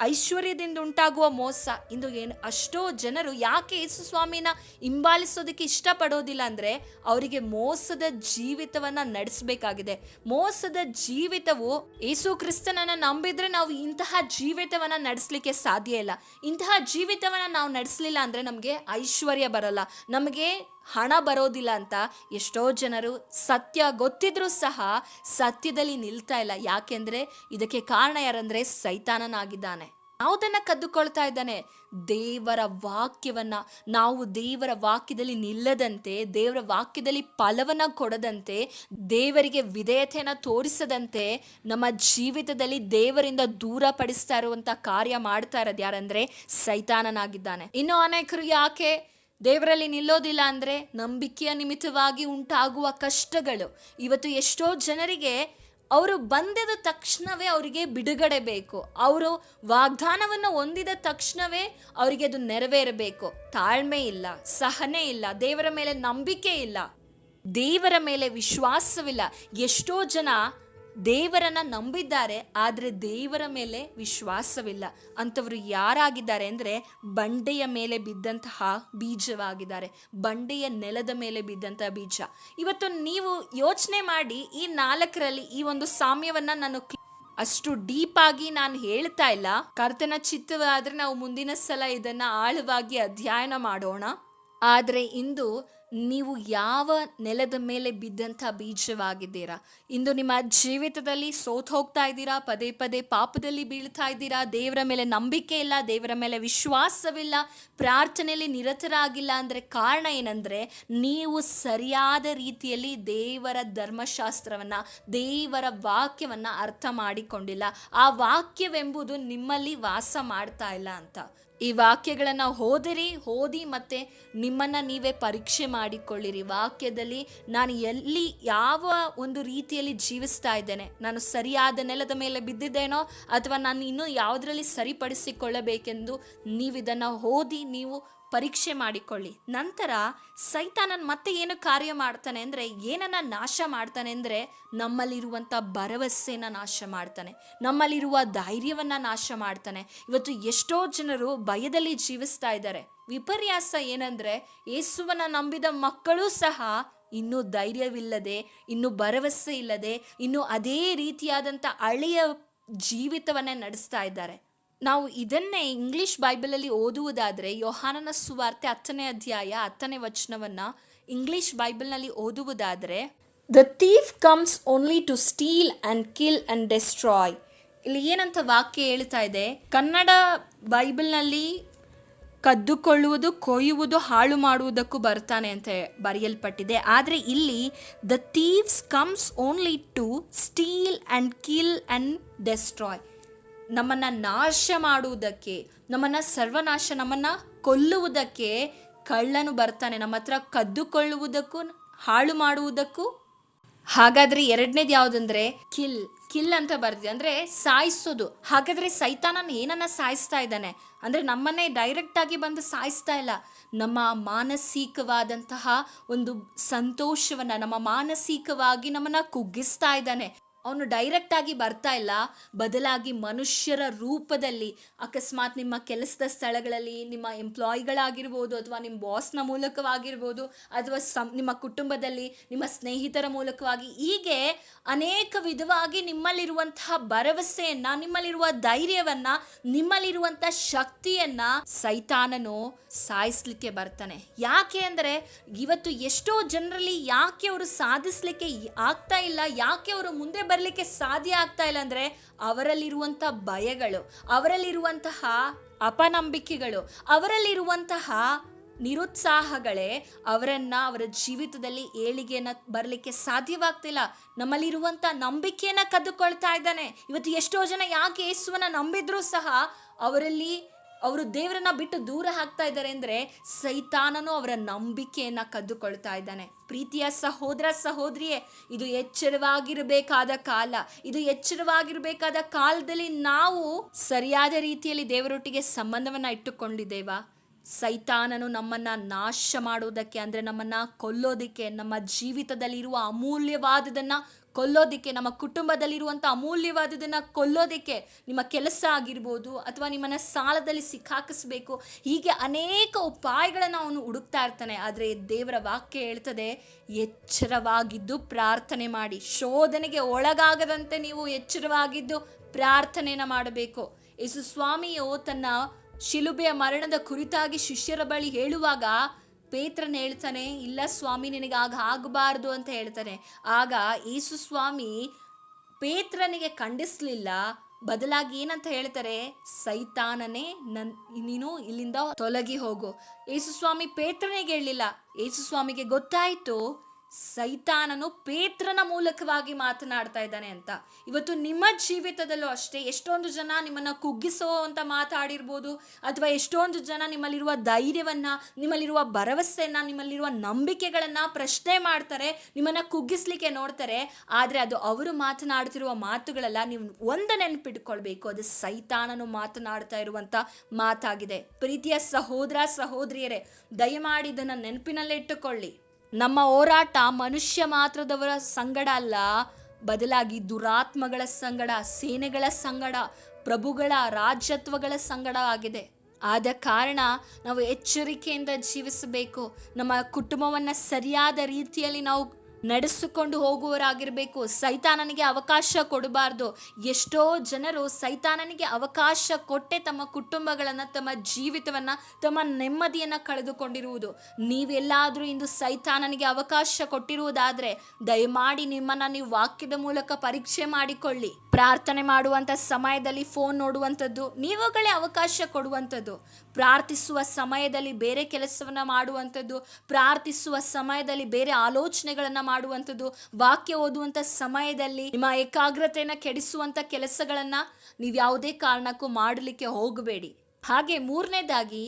ಐಶ್ವರ್ಯದಿಂದ ಉಂಟಾಗುವ ಮೋಸ. ಇಂದು ಏನು ಅಷ್ಟೋ ಜನರು ಯಾಕೆ ಯೇಸು ಸ್ವಾಮಿನ ಹಿಂಬಾಲಿಸೋದಕ್ಕೆ ಇಷ್ಟಪಡೋದಿಲ್ಲ ಅಂದರೆ ಅವರಿಗೆ ಮೋಸದ ಜೀವಿತವನ್ನು ನಡೆಸಬೇಕಾಗಿದೆ. ಮೋಸದ ಜೀವಿತವು ಯೇಸು ಕ್ರಿಸ್ತನನ್ನು ನಂಬಿದ್ರೆ ನಾವು ಇಂತಹ ಜೀವಿತವನ್ನು ನಡೆಸಲಿಕ್ಕೆ ಸಾಧ್ಯ ಇಲ್ಲ. ಇಂತಹ ಜೀವಿತವನ್ನು ನಾವು ನಡೆಸಲಿಲ್ಲ ಅಂದರೆ ನಮಗೆ ಐಶ್ವರ್ಯ ಬರಲ್ಲ. ನಮಗೆ ಹಣ ಬರೋದಿಲ್ಲ ಅಂತ ಎಷ್ಟೋ ಜನರು ಸತ್ಯ ಗೊತ್ತಿದ್ರೂ ಸಹ ಸತ್ಯದಲ್ಲಿ ನಿಲ್ತಾ ಇಲ್ಲ. ಯಾಕೆಂದ್ರೆ ಇದಕ್ಕೆ ಕಾರಣ ಯಾರಂದ್ರೆ ಸೈತಾನನಾಗಿದ್ದಾನೆ. ಯಾವುದನ್ನ ಕದ್ದುಕೊಳ್ತಾ ಇದ್ದಾನೆ. ದೇವರ ವಾಕ್ಯವನ್ನ ನಾವು ದೇವರ ವಾಕ್ಯದಲ್ಲಿ ನಿಲ್ಲದಂತೆ, ದೇವರ ವಾಕ್ಯದಲ್ಲಿ ಫಲವನ್ನ ಕೊಡದಂತೆ, ದೇವರಿಗೆ ವಿಧೇಯತೆಯನ್ನ ತೋರಿಸದಂತೆ ನಮ್ಮ ಜೀವಿತದಲ್ಲಿ ದೇವರಿಂದ ದೂರ ಪಡಿಸ್ತಾ ಇರುವಂತ ಕಾರ್ಯ ಮಾಡ್ತಾ ಇರೋದು ಯಾರಂದ್ರೆ ಸೈತಾನನಾಗಿದ್ದಾನೆ. ಇನ್ನು ಅನೇಕರು ಯಾಕೆ ದೇವರಲ್ಲಿ ನಿಲ್ಲೋದಿಲ್ಲ ಅಂದರೆ ನಂಬಿಕೆಯ ನಿಮಿತ್ತವಾಗಿ ಉಂಟಾಗುವ ಕಷ್ಟಗಳು. ಇವತ್ತು ಎಷ್ಟೋ ಜನರಿಗೆ ಅವರು ಬಂದಿದ ತಕ್ಷಣವೇ ಅವರಿಗೆ ಬಿಡುಗಡೆ ಬೇಕು. ಅವರು ವಾಗ್ದಾನವನ್ನು ಹೊಂದಿದ ತಕ್ಷಣವೇ ಅವರಿಗೆ ಅದು ನೆರವೇರಬೇಕು. ತಾಳ್ಮೆ ಇಲ್ಲ, ಸಹನೆ ಇಲ್ಲ, ದೇವರ ಮೇಲೆ ನಂಬಿಕೆ ಇಲ್ಲ, ದೇವರ ಮೇಲೆ ವಿಶ್ವಾಸವಿಲ್ಲ. ಎಷ್ಟೋ ಜನ ದೇವರನ್ನ ನಂಬಿದ್ದಾರೆ, ಆದರೆ ದೇವರ ಮೇಲೆ ವಿಶ್ವಾಸವಿಲ್ಲ. ಅಂಥವರು ಯಾರಾಗಿದ್ದಾರೆ ಅಂದರೆ ಬಂಡೆಯ ಮೇಲೆ ಬಿದ್ದಂತಹ ಬೀಜವಾಗಿದ್ದಾರೆ. ಬಂಡೆಯ ನೆಲದ ಮೇಲೆ ಬಿದ್ದಂತಹ ಬೀಜ. ಇವತ್ತು ನೀವು ಯೋಚನೆ ಮಾಡಿ ಈ ನಾಲ್ಕರಲ್ಲಿ ಈ ಒಂದು ಸಾಮ್ಯವನ್ನ ನಾನು ಅಷ್ಟು ಡೀಪ್ ಆಗಿ ನಾನು ಹೇಳ್ತಾ ಇಲ್ಲ. ಕರ್ತನ ಚಿತ್ತವಾದ್ರೆ ನಾವು ಮುಂದಿನ ಸಲ ಇದನ್ನ ಆಳವಾಗಿ ಅಧ್ಯಯನ ಮಾಡೋಣ. ಆದರೆ ಇಂದು ನೀವು ಯಾವ ನೆಲದ ಮೇಲೆ ಬಿದ್ದಂಥ ಬೀಜವಾಗಿದ್ದೀರಾ? ಇಂದು ನಿಮ್ಮ ಜೀವಿತದಲ್ಲಿ ಸೋತ್ ಹೋಗ್ತಾ ಇದ್ದೀರಾ? ಪದೇ ಪದೇ ಪಾಪದಲ್ಲಿ ಬೀಳ್ತಾ ಇದ್ದೀರಾ? ದೇವರ ಮೇಲೆ ನಂಬಿಕೆ ಇಲ್ಲ, ದೇವರ ಮೇಲೆ ವಿಶ್ವಾಸವಿಲ್ಲ, ಪ್ರಾರ್ಥನೆಯಲ್ಲಿ ನಿರತರಾಗಿಲ್ಲ ಅಂದರೆ ಕಾರಣ ಏನಂದರೆ ನೀವು ಸರಿಯಾದ ರೀತಿಯಲ್ಲಿ ದೇವರ ಧರ್ಮಶಾಸ್ತ್ರವನ್ನು, ದೇವರ ವಾಕ್ಯವನ್ನು ಅರ್ಥ ಮಾಡಿಕೊಂಡಿಲ್ಲ. ಆ ವಾಕ್ಯವೆಂಬುದು ನಿಮ್ಮಲ್ಲಿ ವಾಸ ಮಾಡ್ತಾ ಇಲ್ಲ ಅಂತ. ಈ ವಾಕ್ಯಗಳನ್ನು ಓದಿರಿ, ಓದಿ ಮತ್ತೆ ನಿಮ್ಮನ್ನ ನೀವೇ ಪರೀಕ್ಷೆ ಮಾಡಿಕೊಳ್ಳಿರಿ. ವಾಕ್ಯದಲ್ಲಿ ನಾನು ಎಲ್ಲಿ ಯಾವ ಒಂದು ರೀತಿಯಲ್ಲಿ ಜೀವಿಸ್ತಾ ಇದ್ದೇನೆ, ನಾನು ಸರಿಯಾದ ನೆಲದ ಮೇಲೆ ಬಿದ್ದಿದ್ದೇನೋ ಅಥವಾ ನಾನು ಇನ್ನೂ ಯಾವುದರಲ್ಲಿ ಸರಿಪಡಿಸಿಕೊಳ್ಳಬೇಕೆಂದು ನೀವು ಇದನ್ನು ಓದಿ, ನೀವು ಪರೀಕ್ಷೆ ಮಾಡಿಕೊಳ್ಳಿ. ನಂತರ ಸೈತಾನನ್ ಮತ್ತೆ ಏನು ಕಾರ್ಯ ಮಾಡ್ತಾನೆ ಅಂದರೆ, ಏನನ್ನ ನಾಶ ಮಾಡ್ತಾನೆ ಅಂದರೆ ನಮ್ಮಲ್ಲಿರುವಂಥ ಭರವಸೆನ ನಾಶ ಮಾಡ್ತಾನೆ. ನಮ್ಮಲ್ಲಿರುವ ಧೈರ್ಯವನ್ನ ನಾಶ ಮಾಡ್ತಾನೆ. ಇವತ್ತು ಎಷ್ಟೋ ಜನರು ಭಯದಲ್ಲಿ ಜೀವಿಸ್ತಾ ಇದ್ದಾರೆ. ವಿಪರ್ಯಾಸ ಏನಂದ್ರೆ ಯೇಸುವನ್ನ ನಂಬಿದ ಮಕ್ಕಳು ಸಹ ಇನ್ನೂ ಧೈರ್ಯವಿಲ್ಲದೆ, ಇನ್ನೂ ಭರವಸೆ ಇಲ್ಲದೆ, ಇನ್ನೂ ಅದೇ ರೀತಿಯಾದಂಥ ಹಳೆಯ ಜೀವಿತವನ್ನೇ ನಡೆಸ್ತಾ ಇದ್ದಾರೆ. ನಾವು ಇದನ್ನೇ ಇಂಗ್ಲಿಷ್ ಬೈಬಲಲ್ಲಿ ಓದುವುದಾದರೆ ಯೋಹಾನನ ಸುವಾರ್ತೆ ಹತ್ತನೇ ಅಧ್ಯಾಯ ಹತ್ತನೇ ವಚನವನ್ನು ಇಂಗ್ಲಿಷ್ ಬೈಬಲ್ನಲ್ಲಿ ಓದುವುದಾದರೆ the thief comes only to steal and kill and destroy ಇಲ್ಲಿ ಏನಂತ ವಾಕ್ಯ ಹೇಳ್ತಾ ಇದೆ? ಕನ್ನಡ ಬೈಬಲ್ನಲ್ಲಿ ಕದ್ದುಕೊಳ್ಳುವುದು, ಕೊಯ್ಯುವುದು, ಹಾಳು ಮಾಡುವುದಕ್ಕೂ ಬರ್ತಾನೆ ಅಂತ ಬರೆಯಲ್ಪಟ್ಟಿದೆ. ಆದರೆ ಇಲ್ಲಿ the thieves comes only to steal and kill and destroy ನಮ್ಮನ್ನು ನಾಶ ಮಾಡುವುದಕ್ಕೆ, ನಮ್ಮನ್ನು ಸರ್ವನಾಶ, ನಮ್ಮನ್ನು ಕೊಲ್ಲುವುದಕ್ಕೆ ಕಳ್ಳನು ಬರ್ತಾನೆ. ನಮ್ಮ ಹತ್ರ ಕದ್ದುಕೊಳ್ಳುವುದಕ್ಕೂ, ಹಾಳು ಮಾಡುವುದಕ್ಕೂ. ಹಾಗಾದ್ರೆ ಎರಡನೇದು ಯಾವುದಂದ್ರೆ, ಕಿಲ್ ಕಿಲ್ ಅಂತ ಬರ್ದಿದೆ. ಅಂದ್ರೆ ಸಾಯಿಸೋದು. ಹಾಗಾದ್ರೆ ಸೈತಾನನ ಏನನ್ನ ಸಾಯಿಸ್ತಾ ಇದ್ದಾನೆ? ಅಂದ್ರೆ ನಮ್ಮನ್ನೇ ಡೈರೆಕ್ಟ್ ಆಗಿ ಬಂದು ಸಾಯಿಸ್ತಾ ಇಲ್ಲ. ನಮ್ಮ ಮಾನಸಿಕವಾದಂತಹ ಒಂದು ಸಂತೋಷವನ್ನ, ನಮ್ಮ ಮಾನಸಿಕವಾಗಿ ನಮ್ಮನ್ನ ಕುಗ್ಗಿಸ್ತಾ ಇದ್ದಾನೆ. ಅವನು ಡೈರೆಕ್ಟ್ ಆಗಿ ಬರ್ತಾ ಇಲ್ಲ. ಬದಲಾಗಿ ಮನುಷ್ಯರ ರೂಪದಲ್ಲಿ, ಅಕಸ್ಮಾತ್ ನಿಮ್ಮ ಕೆಲಸದ ಸ್ಥಳಗಳಲ್ಲಿ, ನಿಮ್ಮ ಎಂಪ್ಲಾಯಿಗಳಾಗಿರ್ಬೋದು ಅಥವಾ ನಿಮ್ಮ ಬಾಸ್ನ ಮೂಲಕವಾಗಿರ್ಬೋದು ಅಥವಾ ಸಂ, ನಿಮ್ಮ ಕುಟುಂಬದಲ್ಲಿ, ನಿಮ್ಮ ಸ್ನೇಹಿತರ ಮೂಲಕವಾಗಿ, ಹೀಗೆ ಅನೇಕ ವಿಧವಾಗಿ ನಿಮ್ಮಲ್ಲಿರುವಂತಹ ಭರವಸೆಯನ್ನ, ನಿಮ್ಮಲ್ಲಿರುವ ಧೈರ್ಯವನ್ನ ನಿಮ್ಮಲ್ಲಿರುವಂಥ ಶಕ್ತಿಯನ್ನ ಸೈತಾನನು ಸಾಯಿಸ್ಲಿಕ್ಕೆ ಬರ್ತಾನೆ. ಯಾಕೆ ಅಂದರೆ, ಇವತ್ತು ಎಷ್ಟೋ ಜನರಲ್ಲಿ ಯಾಕೆ ಅವರು ಸಾಧಿಸ್ಲಿಕ್ಕೆ ಆಗ್ತಾ ಇಲ್ಲ, ಯಾಕೆ ಅವರು ಮುಂದೆ ಬರಲಿಕ್ಕೆ ಸಾಧ್ಯ ಆಗ್ತಾ ಇಲ್ಲ ಅಂದರೆ ಅವರಲ್ಲಿರುವಂಥ ಭಯಗಳು, ಅವರಲ್ಲಿರುವಂತಹ ಅಪನಂಬಿಕೆಗಳು, ಅವರಲ್ಲಿರುವಂತಹ ನಿರುತ್ಸಾಹಗಳೇ ಅವರನ್ನ ಅವರ ಜೀವಿತದಲ್ಲಿ ಏಳಿಗೆಯನ್ನು ಬರಲಿಕ್ಕೆ ಸಾಧ್ಯವಾಗ್ತಿಲ್ಲ ನಮ್ಮಲ್ಲಿರುವಂಥ ನಂಬಿಕೆಯನ್ನ ಕದ್ದುಕೊಳ್ತಾ ಇದ್ದಾನೆ. ಇವತ್ತು ಎಷ್ಟೋ ಜನ ಯಾಕೆ ಯೇಸುವನ್ನ ನಂಬಿದ್ರೂ ಸಹ ಅವರಲ್ಲಿ ಅವರು ದೇವರನ್ನ ಬಿಟ್ಟು ದೂರ ಹಾಕ್ತಾ ಇದ್ದಾರೆ ಅಂದರೆ ಸೈತಾನನು ಅವರ ನಂಬಿಕೆಯನ್ನು ಕದ್ದುಕೊಳ್ತಾ ಇದ್ದಾನೆ. ಪ್ರೀತಿಯ ಸಹೋದರ ಸಹೋದರಿಯೇ, ಇದು ಎಚ್ಚರವಾಗಿರಬೇಕಾದ ಕಾಲ. ಇದು ಎಚ್ಚರವಾಗಿರಬೇಕಾದ ಕಾಲದಲ್ಲಿ ನಾವು ಸರಿಯಾದ ರೀತಿಯಲ್ಲಿ ದೇವರೊಟ್ಟಿಗೆ ಸಂಬಂಧವನ್ನು ಇಟ್ಟುಕೊಂಡಿದ್ದೇವಾ? ಸೈತಾನನು ನಮ್ಮನ್ನ ನಾಶ ಮಾಡುವುದಕ್ಕೆ ಅಂದರೆ ನಮ್ಮನ್ನ ಕೊಲ್ಲೋದಕ್ಕೆ, ನಮ್ಮ ಜೀವಿತದಲ್ಲಿ ಇರುವ ಅಮೂಲ್ಯವಾದದನ್ನ ಕೊಲ್ಲೋದಕ್ಕೆ, ನಮ್ಮ ಕುಟುಂಬದಲ್ಲಿರುವಂಥ ಅಮೂಲ್ಯವಾದದನ್ನ ಕೊಲ್ಲೋದಕ್ಕೆ ನಿಮ್ಮ ಕೆಲಸ ಆಗಿರ್ಬೋದು ಅಥವಾ ನಿಮ್ಮನ್ನ ಸಾಲದಲ್ಲಿ ಸಿಕ್ಕಾಕಿಸ್ಬೇಕು. ಹೀಗೆ ಅನೇಕ ಉಪಾಯಗಳನ್ನು ಅವನು ಹುಡುಕ್ತಾ ಇರ್ತಾನೆ. ಆದರೆ ದೇವರ ವಾಕ್ಯ ಹೇಳ್ತದೆ, ಎಚ್ಚರವಾಗಿದ್ದು ಪ್ರಾರ್ಥನೆ ಮಾಡಿ. ಶೋಧನೆಗೆ ಒಳಗಾಗದಂತೆ ನೀವು ಎಚ್ಚರವಾಗಿದ್ದು ಪ್ರಾರ್ಥನೆಯನ್ನು ಮಾಡಬೇಕು. ಯೇಸು ಸ್ವಾಮಿಯು ತನ್ನ ಶಿಲುಬೆಯ ಮರಣದ ಕುರಿತಾಗಿ ಶಿಷ್ಯರ ಬಳಿ ಹೇಳುವಾಗ ಪೇತ್ರನ ಹೇಳ್ತಾನೆ, ಇಲ್ಲ ಸ್ವಾಮಿ ನಿನಗೆ ಆಗ ಆಗಬಾರ್ದು ಅಂತ ಹೇಳ್ತಾನೆ. ಆಗ ಯೇಸು ಸ್ವಾಮಿ ಪೇತ್ರನಿಗೆ ಖಂಡಿಸ್ಲಿಲ್ಲ, ಬದಲಾಗಿ ಏನಂತ ಹೇಳ್ತಾರೆ? ಸೈತಾನನೇ, ನನ್, ನೀನು ಇಲ್ಲಿಂದ ತೊಲಗಿ ಹೋಗು. ಯೇಸು ಸ್ವಾಮಿ ಪೇತ್ರನಿಗೆ ಹೇಳಲಿಲ್ಲ ಯೇಸು ಸ್ವಾಮಿಗೆ ಗೊತ್ತಾಯಿತು ಸೈತಾನನು ಪೇತ್ರನ ಮೂಲಕವಾಗಿ ಮಾತನಾಡ್ತಾ ಇದ್ದಾನೆ ಅಂತ. ಇವತ್ತು ನಿಮ್ಮ ಜೀವಿತದಲ್ಲೂ ಅಷ್ಟೇ ಎಷ್ಟೊಂದು ಜನ ನಿಮ್ಮನ್ನು ಕುಗ್ಗಿಸೋ ಅಂತ ಮಾತಾಡಿರ್ಬೋದು, ಅಥವಾ ಎಷ್ಟೊಂದು ಜನ ನಿಮ್ಮಲ್ಲಿರುವ ಧೈರ್ಯವನ್ನ, ನಿಮ್ಮಲ್ಲಿರುವ ಭರವಸೆಯನ್ನು, ನಿಮ್ಮಲ್ಲಿರುವ ನಂಬಿಕೆಗಳನ್ನ ಪ್ರಶ್ನೆ ಮಾಡ್ತಾರೆ, ನಿಮ್ಮನ್ನ ಕುಗ್ಗಿಸ್ಲಿಕ್ಕೆ ನೋಡ್ತಾರೆ, ಆದರೆ ಅದು ಅವರು ಮಾತನಾಡ್ತಿರುವ ಮಾತುಗಳೆಲ್ಲ, ನೀವು ಒಂದು ನೆನಪಿಟ್ಕೊಳ್ಬೇಕು, ಅದು ಸೈತಾನನು ಮಾತನಾಡ್ತಾ ಇರುವಂತ ಮಾತಾಗಿದೆ. ಪ್ರೀತಿಯ ಸಹೋದರ ಸಹೋದರಿಯರೇ, ದಯಮಾಡಿ ಇದನ್ನು ನೆನಪಿನಲ್ಲೇ ಇಟ್ಟುಕೊಳ್ಳಿ. ನಮ್ಮ ಹೋರಾಟ ಮನುಷ್ಯ ಮಾತ್ರದವರ ಸಂಗಡ ಅಲ್ಲ, ಬದಲಾಗಿ ದುರಾತ್ಮಗಳ ಸಂಗಡ, ಸೇನೆಗಳ ಸಂಗಡ, ಪ್ರಭುಗಳ ರಾಜ್ಯತ್ವಗಳ ಸಂಗಡ ಆಗಿದೆ. ಆದ ಕಾರಣ ನಾವು ಎಚ್ಚರಿಕೆಯಿಂದ ಜೀವಿಸಬೇಕು. ನಮ್ಮ ಕುಟುಂಬವನ್ನು ಸರಿಯಾದ ರೀತಿಯಲ್ಲಿ ನಾವು ನಡೆಸಿಕೊಂಡು ಹೋಗುವವರಾಗಿರಬೇಕು. ಸೈತಾನನಿಗೆ ಅವಕಾಶ ಕೊಡಬಾರ್ದು. ಎಷ್ಟೋ ಜನರು ಸೈತಾನನಿಗೆ ಅವಕಾಶ ಕೊಟ್ಟೆ ತಮ್ಮ ಕುಟುಂಬಗಳನ್ನು, ತಮ್ಮ ಜೀವಿತವನ್ನು, ತಮ್ಮ ನೆಮ್ಮದಿಯನ್ನು ಕಳೆದುಕೊಂಡಿರುವುದು. ನೀವೆಲ್ಲಾದರೂ ಇಂದು ಸೈತಾನನಿಗೆ ಅವಕಾಶ ಕೊಟ್ಟಿರುವುದಾದರೆ, ದಯಮಾಡಿ ನಿಮ್ಮನ್ನು ನೀವು ವಾಕ್ಯದ ಮೂಲಕ ಪರೀಕ್ಷೆ ಮಾಡಿಕೊಳ್ಳಿ. ಪ್ರಾರ್ಥನೆ ಮಾಡುವಂಥ ಸಮಯದಲ್ಲಿ ಫೋನ್ ನೋಡುವಂಥದ್ದು, ನೀವುಗಳೇ ಅವಕಾಶ ಕೊಡುವಂಥದ್ದು. ಪ್ರಾರ್ಥಿಸುವ ಸಮಯದಲ್ಲಿ ಬೇರೆ ಕೆಲಸವನ್ನು ಮಾಡುವಂಥದ್ದು, ಪ್ರಾರ್ಥಿಸುವ ಸಮಯದಲ್ಲಿ ಬೇರೆ ಆಲೋಚನೆಗಳನ್ನು ಮಾಡುವಂಥದ್ದು, ವಾಕ್ಯ ಓದುವಂಥ ಸಮಯದಲ್ಲಿ ನಿಮ್ಮ ಏಕಾಗ್ರತೆಯನ್ನು ಕೆಡಿಸುವಂಥ ಕೆಲಸಗಳನ್ನು ನೀವು ಯಾವುದೇ ಕಾರಣಕ್ಕೂ ಮಾಡಲಿಕ್ಕೆ ಹೋಗಬೇಡಿ. ಹಾಗೆ ಮೂರನೇದಾಗಿ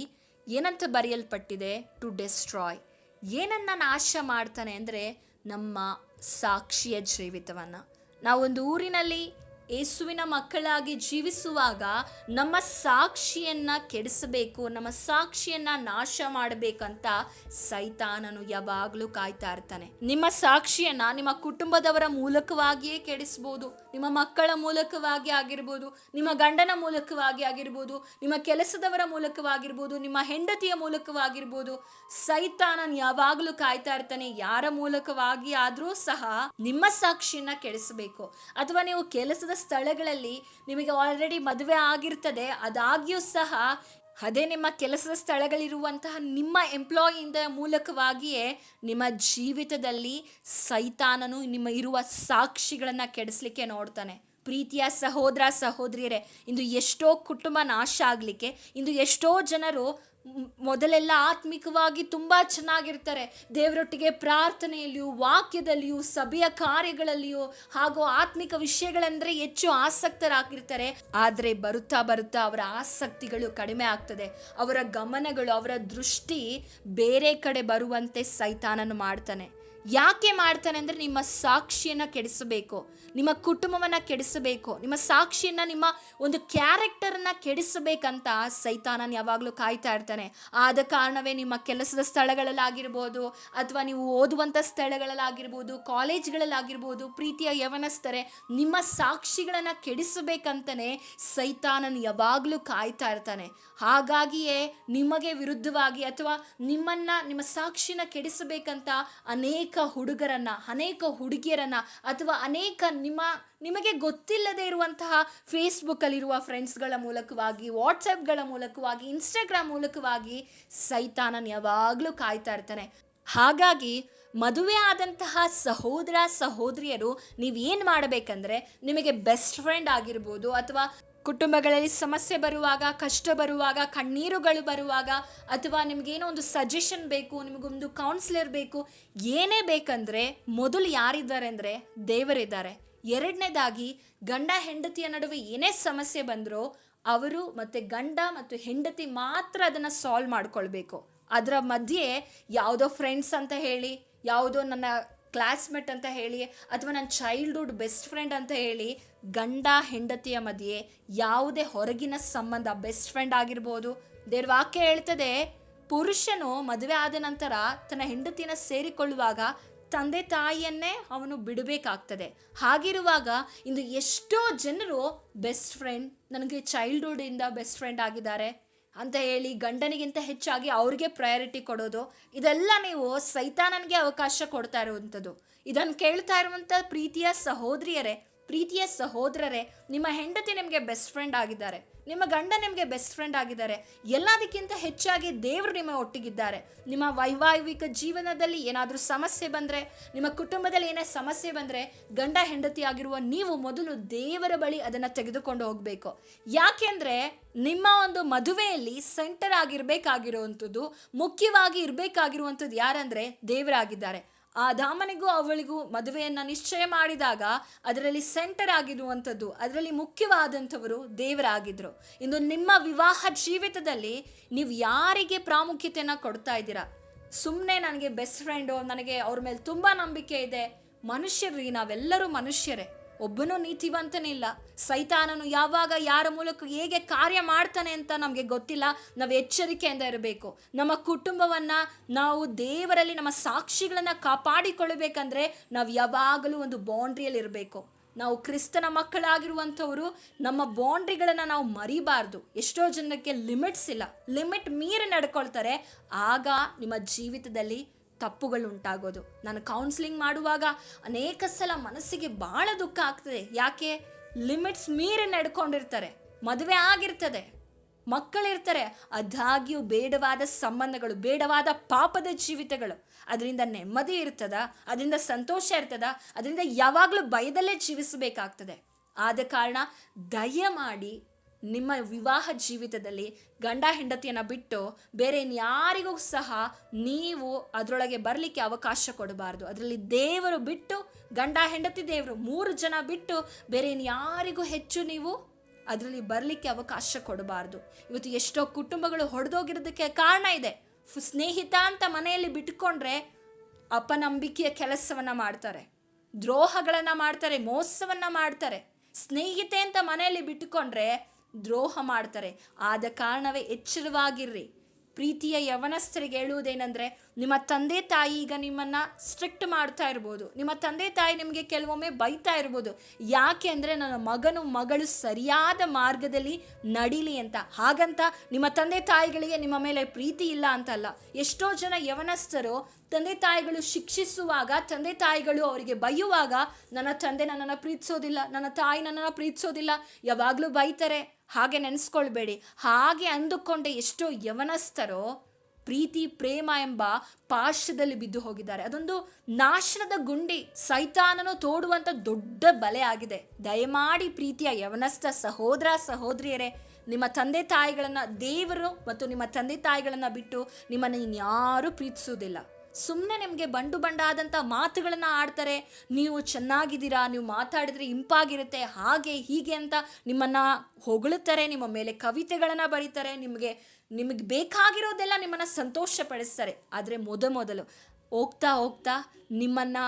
ಏನಂತ ಬರೆಯಲ್ಪಟ್ಟಿದೆ? ಟು ಡೆಸ್ಟ್ರಾಯ್ ಏನನ್ನ ನಾಶ ಮಾಡ್ತಾನೆ ಅಂದರೆ ನಮ್ಮ ಸಾಕ್ಷಿಯ ಜೀವಿತವನ್ನು. ನಾವೊಂದು ಊರಿನಲ್ಲಿ ಯೇಸುವಿನ ಮಕ್ಕಳಾಗಿ ಜೀವಿಸುವಾಗ ನಮ್ಮ ಸಾಕ್ಷಿಯನ್ನ ಕೆಡಿಸಬೇಕು, ನಮ್ಮ ಸಾಕ್ಷಿಯನ್ನ ನಾಶ ಮಾಡಬೇಕಂತ ಸೈತಾನನು ಯಾವಾಗಲೂ ಕಾಯ್ತಾ ಇರ್ತಾನೆ. ನಿಮ್ಮ ಸಾಕ್ಷಿಯನ್ನ ನಿಮ್ಮ ಕುಟುಂಬದವರ ಮೂಲಕವಾಗಿಯೇ ಕೆಡಿಸ್ಬೋದು, ನಿಮ್ಮ ಮಕ್ಕಳ ಮೂಲಕವಾಗಿ ಆಗಿರ್ಬೋದು, ನಿಮ್ಮ ಗಂಡನ ಮೂಲಕವಾಗಿ ಆಗಿರ್ಬೋದು, ನಿಮ್ಮ ಕೆಲಸದವರ ಮೂಲಕವಾಗಿರ್ಬೋದು, ನಿಮ್ಮ ಹೆಂಡತಿಯ ಮೂಲಕವಾಗಿರ್ಬೋದು, ಸೈತಾನನ್ ಯಾವಾಗಲೂ ಕಾಯ್ತಾ ಇರ್ತಾನೆ. ಯಾರ ಮೂಲಕವಾಗಿ ಆದರೂ ಸಹ ನಿಮ್ಮ ಸಾಕ್ಷಿಯನ್ನ ಕೆಡಿಸಬೇಕು. ಅಥವಾ ನೀವು ಕೆಲಸದ ಸ್ಥಳಗಳಲ್ಲಿ ನಿಮಗೆ ಆಲ್ರೆಡಿ ಮದುವೆ ಆಗಿರ್ತದೆ, ಅದಾಗ್ಯೂ ಸಹ ಅದೇ ನಿಮ್ಮ ಕೆಲಸದ ಸ್ಥಳಗಳಿರುವಂತಹ ನಿಮ್ಮ ಎಂಪ್ಲಾಯಿಯಿಂದ ಮೂಲಕವಾಗಿಯೇ ನಿಮ್ಮ ಜೀವಿತದಲ್ಲಿ ಸೈತಾನನು ನಿಮ್ಮ ಇರುವ ಸಾಕ್ಷಿಗಳನ್ನು ಕೆಡಿಸ್ಲಿಕ್ಕೆ ನೋಡ್ತಾನೆ. ಪ್ರೀತಿಯ ಸಹೋದರ ಸಹೋದರಿಯರೇ, ಇಂದು ಎಷ್ಟೋ ಕುಟುಂಬ ನಾಶ ಆಗಲಿಕ್ಕೆ, ಇಂದು ಎಷ್ಟೋ ಜನರು ಮೊದಲೆಲ್ಲ ಆತ್ಮಿಕವಾಗಿ ತುಂಬ ಚೆನ್ನಾಗಿರ್ತಾರೆ. ದೇವರೊಟ್ಟಿಗೆ ಪ್ರಾರ್ಥನೆಯಲ್ಲಿಯೂ, ವಾಕ್ಯದಲ್ಲಿಯೂ, ಸಭೆಯ ಕಾರ್ಯಗಳಲ್ಲಿಯೂ ಹಾಗೂ ಆತ್ಮಿಕ ವಿಷಯಗಳಂದ್ರೆ ಹೆಚ್ಚು ಆಸಕ್ತರಾಗಿರ್ತಾರೆ. ಆದರೆ ಬರುತ್ತಾ ಬರುತ್ತಾ ಅವರ ಆಸಕ್ತಿಗಳು ಕಡಿಮೆ ಆಗ್ತದೆ. ಅವರ ಗಮನಗಳು, ಅವರ ದೃಷ್ಟಿ ಬೇರೆ ಕಡೆ ಬರುವಂತೆ ಸೈತಾನನು ಮಾಡ್ತಾನೆ. ಯಾಕೆ ಮಾಡ್ತಾನೆ ಅಂದರೆ ನಿಮ್ಮ ಸಾಕ್ಷಿಯನ್ನು ಕೆಡಿಸಬೇಕು. ನಿಮ್ಮ ಕುಟುಂಬವನ್ನು ಕೆಡಿಸಬೇಕು, ನಿಮ್ಮ ಸಾಕ್ಷಿಯನ್ನು, ನಿಮ್ಮ ಒಂದು ಕ್ಯಾರೆಕ್ಟರನ್ನು ಕೆಡಿಸಬೇಕಂತ ಸೈತಾನನ್ ಯಾವಾಗಲೂ ಕಾಯ್ತಾ ಇರ್ತಾನೆ. ಆದ ಕಾರಣವೇ ನಿಮ್ಮ ಕೆಲಸದ ಸ್ಥಳಗಳಲ್ಲಾಗಿರ್ಬೋದು, ಅಥವಾ ನೀವು ಓದುವಂಥ ಸ್ಥಳಗಳಲ್ಲಾಗಿರ್ಬೋದು, ಕಾಲೇಜ್ಗಳಲ್ಲಾಗಿರ್ಬೋದು, ಪ್ರೀತಿಯ ಯವನಸ್ಥರೆ, ನಿಮ್ಮ ಸಾಕ್ಷಿಗಳನ್ನು ಕೆಡಿಸಬೇಕಂತಲೇ ಸೈತಾನನ್ ಯಾವಾಗಲೂ ಕಾಯ್ತಾ ಇರ್ತಾನೆ. ಹಾಗಾಗಿಯೇ ನಿಮಗೆ ವಿರುದ್ಧವಾಗಿ ಅಥವಾ ನಿಮ್ಮನ್ನ, ನಿಮ್ಮ ಸಾಕ್ಷಿನ ಕೆಡಿಸಬೇಕಂತ ಅನೇಕ ಹುಡುಗರನ್ನ, ಅನೇಕ ಹುಡುಗಿಯರನ್ನ, ಅಥವಾ ಅನೇಕ ನಿಮ್ಮ, ನಿಮಗೆ ಗೊತ್ತಿಲ್ಲದೆ ಇರುವಂತಹ ಫೇಸ್ಬುಕ್ಕಲ್ಲಿರುವ ಫ್ರೆಂಡ್ಸ್ಗಳ ಮೂಲಕವಾಗಿ ವಾಟ್ಸಪ್ಗಳ ಮೂಲಕವಾಗಿ ಇನ್ಸ್ಟಾಗ್ರಾಮ್ ಮೂಲಕವಾಗಿ ಸೈತಾನನ್ ಯಾವಾಗಲೂ ಕಾಯ್ತಾ ಇರ್ತಾನೆ. ಹಾಗಾಗಿ ಮದುವೆ ಆದಂತಹ ಸಹೋದರ, ಸಹೋದರಿಯರು ನೀವೇನು ಮಾಡಬೇಕಂದ್ರೆ ನಿಮಗೆ ಬೆಸ್ಟ್ ಫ್ರೆಂಡ್ ಆಗಿರ್ಬೋದು ಅಥವಾ ಕುಟುಂಬಗಳಲ್ಲಿ ಸಮಸ್ಯೆ ಬರುವಾಗ, ಕಷ್ಟ ಬರುವಾಗ, ಕಣ್ಣೀರುಗಳು ಬರುವಾಗ ಅಥವಾ ನಿಮಗೇನೋ ಒಂದು ಸಜೆಷನ್ ಬೇಕು ನಿಮಗೊಂದು ಕೌನ್ಸಿಲರ್ ಬೇಕು, ಏನೇ ಬೇಕಂದರೆ ಮೊದಲು ಯಾರಿದ್ದಾರೆ ಅಂದರೆ ದೇವರಿದ್ದಾರೆ. ಎರಡನೇದಾಗಿ ಗಂಡ ಹೆಂಡತಿಯ ನಡುವೆ ಏನೇ ಸಮಸ್ಯೆ ಬಂದರೂ ಅವರು ಮತ್ತು ಗಂಡ ಮತ್ತು ಹೆಂಡತಿ ಮಾತ್ರ ಅದನ್ನು ಸಾಲ್ವ್ ಮಾಡ್ಕೊಳ್ಬೇಕು. ಅದರ ಮಧ್ಯೆ ಯಾವುದೋ ಫ್ರೆಂಡ್ಸ್ ಅಂತ ಹೇಳಿ, ಯಾವುದೋ ನನ್ನ ಕ್ಲಾಸ್ಮೇಟ್ ಅಂತ ಹೇಳಿ, ಅಥವಾ ನನ್ನ ಚೈಲ್ಡ್ಹುಡ್ ಬೆಸ್ಟ್ ಫ್ರೆಂಡ್ ಅಂತ ಹೇಳಿ ಗಂಡ ಹೆಂಡತಿಯ ಮಧ್ಯೆ ಯಾವುದೇ ಹೊರಗಿನ ಸಂಬಂಧ ಬೆಸ್ಟ್ ಫ್ರೆಂಡ್ ಆಗಿರ್ಬೋದು. ದೇವ್ರ ವಾಕ್ಯ ಹೇಳ್ತದೆ, ಪುರುಷನು ಮದುವೆ ಆದ ನಂತರ ತನ್ನ ಹೆಂಡತಿನ ಸೇರಿಕೊಳ್ಳುವಾಗ ತಂದೆ ತಾಯಿಯನ್ನೇ ಅವನು ಬಿಡಬೇಕಾಗ್ತದೆ. ಹಾಗಿರುವಾಗ ಇಂದು ಎಷ್ಟೋ ಜನರು ಬೆಸ್ಟ್ ಫ್ರೆಂಡ್, ನನಗೆ ಚೈಲ್ಡ್ಹುಡ್ಡಿಂದ ಬೆಸ್ಟ್ ಫ್ರೆಂಡ್ ಆಗಿದ್ದಾರೆ ಅಂತ ಹೇಳಿ ಗಂಡನಿಗಿಂತ ಹೆಚ್ಚಾಗಿ ಅವ್ರಿಗೆ ಪ್ರಯಾರಿಟಿ ಕೊಡೋದು, ಇದೆಲ್ಲ ನೀವು ಸೈತಾನನಿಗೆ ಅವಕಾಶ ಕೊಡ್ತಾ ಇರುವಂಥದ್ದು. ಇದನ್ನು ಕೇಳ್ತಾ ಇರುವಂಥ ಪ್ರೀತಿಯ ಸಹೋದರಿಯರೇ, ಪ್ರೀತಿಯ ಸಹೋದರರೇ, ನಿಮ್ಮ ಹೆಂಡತಿ ನಿಮಗೆ ಬೆಸ್ಟ್ ಫ್ರೆಂಡ್ ಆಗಿದ್ದಾರೆ. ನಿಮ್ಮ ಗಂಡ ನಿಮಗೆ ಬೆಸ್ಟ್ ಫ್ರೆಂಡ್ ಆಗಿದ್ದಾರೆ. ಎಲ್ಲದಕ್ಕಿಂತ ಹೆಚ್ಚಾಗಿ ದೇವರು ನಿಮ್ಮ ಒಟ್ಟಿಗಿದ್ದಾರೆ. ನಿಮ್ಮ ವೈವಾಹಿಕ ಜೀವನದಲ್ಲಿ ಏನಾದರೂ ಸಮಸ್ಯೆ ಬಂದರೆ, ನಿಮ್ಮ ಕುಟುಂಬದಲ್ಲಿ ಏನೇ ಸಮಸ್ಯೆ ಬಂದರೆ, ಗಂಡ ಹೆಂಡತಿ ಆಗಿರುವ ನೀವು ಮೊದಲು ದೇವರ ಬಳಿ ಅದನ್ನು ತೆಗೆದುಕೊಂಡು ಹೋಗಬೇಕು. ಯಾಕೆಂದರೆ ನಿಮ್ಮ ಒಂದು ಮದುವೆಯಲ್ಲಿ ಸೆಂಟರ್ ಆಗಿರಬೇಕಾಗಿರುವಂಥದ್ದು, ಮುಖ್ಯವಾಗಿ ಇರಬೇಕಾಗಿರುವಂಥದ್ದು ಯಾರಂದರೆ ದೇವರಾಗಿದ್ದಾರೆ. ಆ ಧಾಮನಿಗೂ ಅವಳಿಗೂ ಮದುವೆಯನ್ನು ನಿಶ್ಚಯ ಮಾಡಿದಾಗ ಅದರಲ್ಲಿ ಸೆಂಟರ್ ಆಗಿರುವಂಥದ್ದು, ಅದರಲ್ಲಿ ಮುಖ್ಯವಾದಂಥವರು ದೇವರಾಗಿದ್ದರು ಇಂದು ನಿಮ್ಮ ವಿವಾಹ ಜೀವಿತದಲ್ಲಿ ನೀವು ಯಾರಿಗೆ ಪ್ರಾಮುಖ್ಯತೆಯನ್ನು ಕೊಡ್ತಾ ಇದ್ದೀರಾ? ಸುಮ್ಮನೆ ನನಗೆ ಬೆಸ್ಟ್ ಫ್ರೆಂಡು ನನಗೆ ಅವ್ರ ಮೇಲೆ ತುಂಬ ನಂಬಿಕೆ ಇದೆ. ಮನುಷ್ಯರ್ರಿ ನಾವೆಲ್ಲರೂ ಮನುಷ್ಯರೇ. ಒಬ್ಬನೂ ನೀತಿವಂತನಿಲ್ಲ ಸೈತಾನನು ಯಾವಾಗ ಯಾರ ಮೂಲಕ ಹೇಗೆ ಕಾರ್ಯ ಮಾಡ್ತಾನೆ ಅಂತ ನಮಗೆ ಗೊತ್ತಿಲ್ಲ. ನಾವು ಎಚ್ಚರಿಕೆಯಿಂದ ಇರಬೇಕು. ನಮ್ಮ ಕುಟುಂಬವನ್ನು ನಾವು ದೇವರಲ್ಲಿ ನಮ್ಮ ಸಾಕ್ಷಿಗಳನ್ನು ಕಾಪಾಡಿಕೊಳ್ಳಬೇಕಂದ್ರೆ ನಾವು ಯಾವಾಗಲೂ ಒಂದು ಬೌಂಡ್ರಿಯಲ್ಲಿ ಇರಬೇಕು ನಾವು ಕ್ರಿಸ್ತನ ಮಕ್ಕಳಾಗಿರುವಂಥವರು ನಮ್ಮ ಬೌಂಡ್ರಿಗಳನ್ನು ನಾವು ಮರಿಬಾರ್ದು. ಎಷ್ಟೋ ಜನಕ್ಕೆ ಲಿಮಿಟ್ಸ್ ಇಲ್ಲ. ಲಿಮಿಟ್ ಮೀರಿ ನಡ್ಕೊಳ್ತಾರೆ. ಆಗ ನಿಮ್ಮ ಜೀವಿತದಲ್ಲಿ ತಪ್ಪುಗಳು ಉಂಟಾಗೋದು ನಾನು ಕೌನ್ಸಿಲಿಂಗ್ ಮಾಡುವಾಗ ಅನೇಕ ಸಲ ಮನಸ್ಸಿಗೆ ಭಾಳ ದುಃಖ ಆಗ್ತದೆ. ಯಾಕೆ? ಲಿಮಿಟ್ಸ್ ಮೀರಿ ನಡ್ಕೊಂಡಿರ್ತಾರೆ. ಮದುವೆ ಆಗಿರ್ತದೆ. ಮಕ್ಕಳಿರ್ತಾರೆ. ಅದಾಗ್ಯೂ ಬೇಡವಾದ ಸಂಬಂಧಗಳು, ಬೇಡವಾದ ಪಾಪದ ಜೀವಿತಗಳು. ಅದರಿಂದ ನೆಮ್ಮದಿ ಇರ್ತದ, ಅದರಿಂದ ಸಂತೋಷ ಇರ್ತದ, ಅದರಿಂದ ಯಾವಾಗಲೂ ಭಯದಲ್ಲೇ ಜೀವಿಸಬೇಕಾಗ್ತದೆ. ಆದ ಕಾರಣ ದಯಮಾಡಿ ನಿಮ್ಮ ವಿವಾಹ ಜೀವಿತದಲ್ಲಿ ಗಂಡ ಹೆಂಡತಿಯನ್ನು ಬಿಟ್ಟು ಬೇರೆ ಯಾರಿಗೂ ಸಹ ನೀವು ಅದರೊಳಗೆ ಬರಲಿಕ್ಕೆ ಅವಕಾಶ ಕೊಡಬಾರ್ದು. ಅದರಲ್ಲಿ ದೇವರು ಬಿಟ್ಟು, ಗಂಡ ಹೆಂಡತಿ ದೇವರು ಮೂರು ಜನ ಬಿಟ್ಟು ಬೇರೆ ಯಾರಿಗೂ ಹೆಚ್ಚು ನೀವು ಅದರಲ್ಲಿ ಬರಲಿಕ್ಕೆ ಅವಕಾಶ ಕೊಡಬಾರ್ದು. ಇವತ್ತು ಎಷ್ಟೋ ಕುಟುಂಬಗಳು ಹೊಡೆದೋಗಿರೋದಕ್ಕೆ ಕಾರಣ ಇದೆ. ಸ್ನೇಹಿತ ಅಂತ ಮನೆಯಲ್ಲಿ ಬಿಟ್ಕೊಂಡ್ರೆ ಅಪನಂಬಿಕೆಯ ಕೆಲಸವನ್ನು ಮಾಡ್ತಾರೆ, ದ್ರೋಹಗಳನ್ನು ಮಾಡ್ತಾರೆ, ಮೋಸವನ್ನು ಮಾಡ್ತಾರೆ. ಸ್ನೇಹಿತೆ ಅಂತ ಮನೆಯಲ್ಲಿ ಬಿಟ್ಟುಕೊಂಡ್ರೆ ದ್ರೋಹ ಮಾಡ್ತಾರೆ. ಆದ ಕಾರಣವೇ ಎಚ್ಚರವಾಗಿರ್ರಿ. ಪ್ರೀತಿಯ ಯವನಸ್ಥರಿಗೆ ಹೇಳುವುದೇನೆಂದರೆ, ನಿಮ್ಮ ತಂದೆ ತಾಯಿ ಈಗ ನಿಮ್ಮನ್ನು ಸ್ಟ್ರಿಕ್ಟ್ ಮಾಡ್ತಾ ಇರ್ಬೋದು. ನಿಮ್ಮ ತಂದೆ ತಾಯಿ ನಿಮಗೆ ಕೆಲವೊಮ್ಮೆ ಬೈತಾ ಇರ್ಬೋದು. ಯಾಕೆ ಅಂದರೆ ನನ್ನ ಮಗನು ಮಗಳು ಸರಿಯಾದ ಮಾರ್ಗದಲ್ಲಿ ನಡೀಲಿ ಅಂತ. ಹಾಗಂತ ನಿಮ್ಮ ತಂದೆ ತಾಯಿಗಳಿಗೆ ನಿಮ್ಮ ಮೇಲೆ ಪ್ರೀತಿ ಇಲ್ಲ ಅಂತಲ್ಲ. ಎಷ್ಟೋ ಜನ ಯವನಸ್ಥರು ತಂದೆ ತಾಯಿಗಳು ಶಿಕ್ಷಿಸುವಾಗ, ತಂದೆ ತಾಯಿಗಳು ಅವರಿಗೆ ಬೈಯುವಾಗ, ನನ್ನ ತಂದೆ ನನ್ನನ್ನು ಪ್ರೀತಿಸೋದಿಲ್ಲ, ನನ್ನ ತಾಯಿ ನನ್ನನ್ನು ಪ್ರೀತಿಸೋದಿಲ್ಲ, ಯಾವಾಗಲೂ ಬೈತಾರೆ. ಹಾಗೆ ನೆನೆಸ್ಕೊಳ್ಬೇಡಿ. ಹಾಗೆ ಅಂದುಕೊಂಡೆ ಎಷ್ಟೋ ಯವನಸ್ಥರೋ ಪ್ರೀತಿ, ಪ್ರೇಮ ಎಂಬ ಪಾರ್ಶ್ವದಲ್ಲಿ ಬಿದ್ದು ಹೋಗಿದ್ದಾರೆ. ಅದೊಂದು ನಾಶನದ ಗುಂಡಿ. ಸೈತಾನನು ತೋಡುವಂಥ ದೊಡ್ಡ ಬಲೆ ಆಗಿದೆ. ದಯಮಾಡಿ ಪ್ರೀತಿಯ ಯವನಸ್ಥ ಸಹೋದರ, ಸಹೋದರಿಯರೇ, ನಿಮ್ಮ ತಂದೆ ತಾಯಿಗಳನ್ನು ದೇವರು ಮತ್ತು ನಿಮ್ಮ ತಂದೆ ತಾಯಿಗಳನ್ನು ಬಿಟ್ಟು ನಿಮ್ಮನ್ನು ಇನ್ಯಾರೂ ಪ್ರೀತಿಸುವುದಿಲ್ಲ. ಸುಮ್ಮನೆ ನಿಮಗೆ ಬಂಡು ಬಂಡಾದಂಥ ಮಾತುಗಳನ್ನು ಆಡ್ತಾರೆ. ನೀವು ಚೆನ್ನಾಗಿದ್ದೀರಾ, ನೀವು ಮಾತಾಡಿದ್ರೆ ಇಂಪಾಗಿರುತ್ತೆ, ಹಾಗೆ ಹೀಗೆ ಅಂತ ನಿಮ್ಮನ್ನು ಹೊಗಳುತ್ತಾರೆ, ನಿಮ್ಮ ಮೇಲೆ ಕವಿತೆಗಳನ್ನು ಬರೀತಾರೆ, ನಿಮಗೆ ನಿಮಗೆ ಬೇಕಾಗಿರೋದೆಲ್ಲ ನಿಮ್ಮನ್ನು ಸಂತೋಷಪಡಿಸ್ತಾರೆ. ಆದರೆ ಮೊದ ಮೊದಲು ಹೋಗ್ತಾ ಹೋಗ್ತಾ ನಿಮ್ಮನ್ನು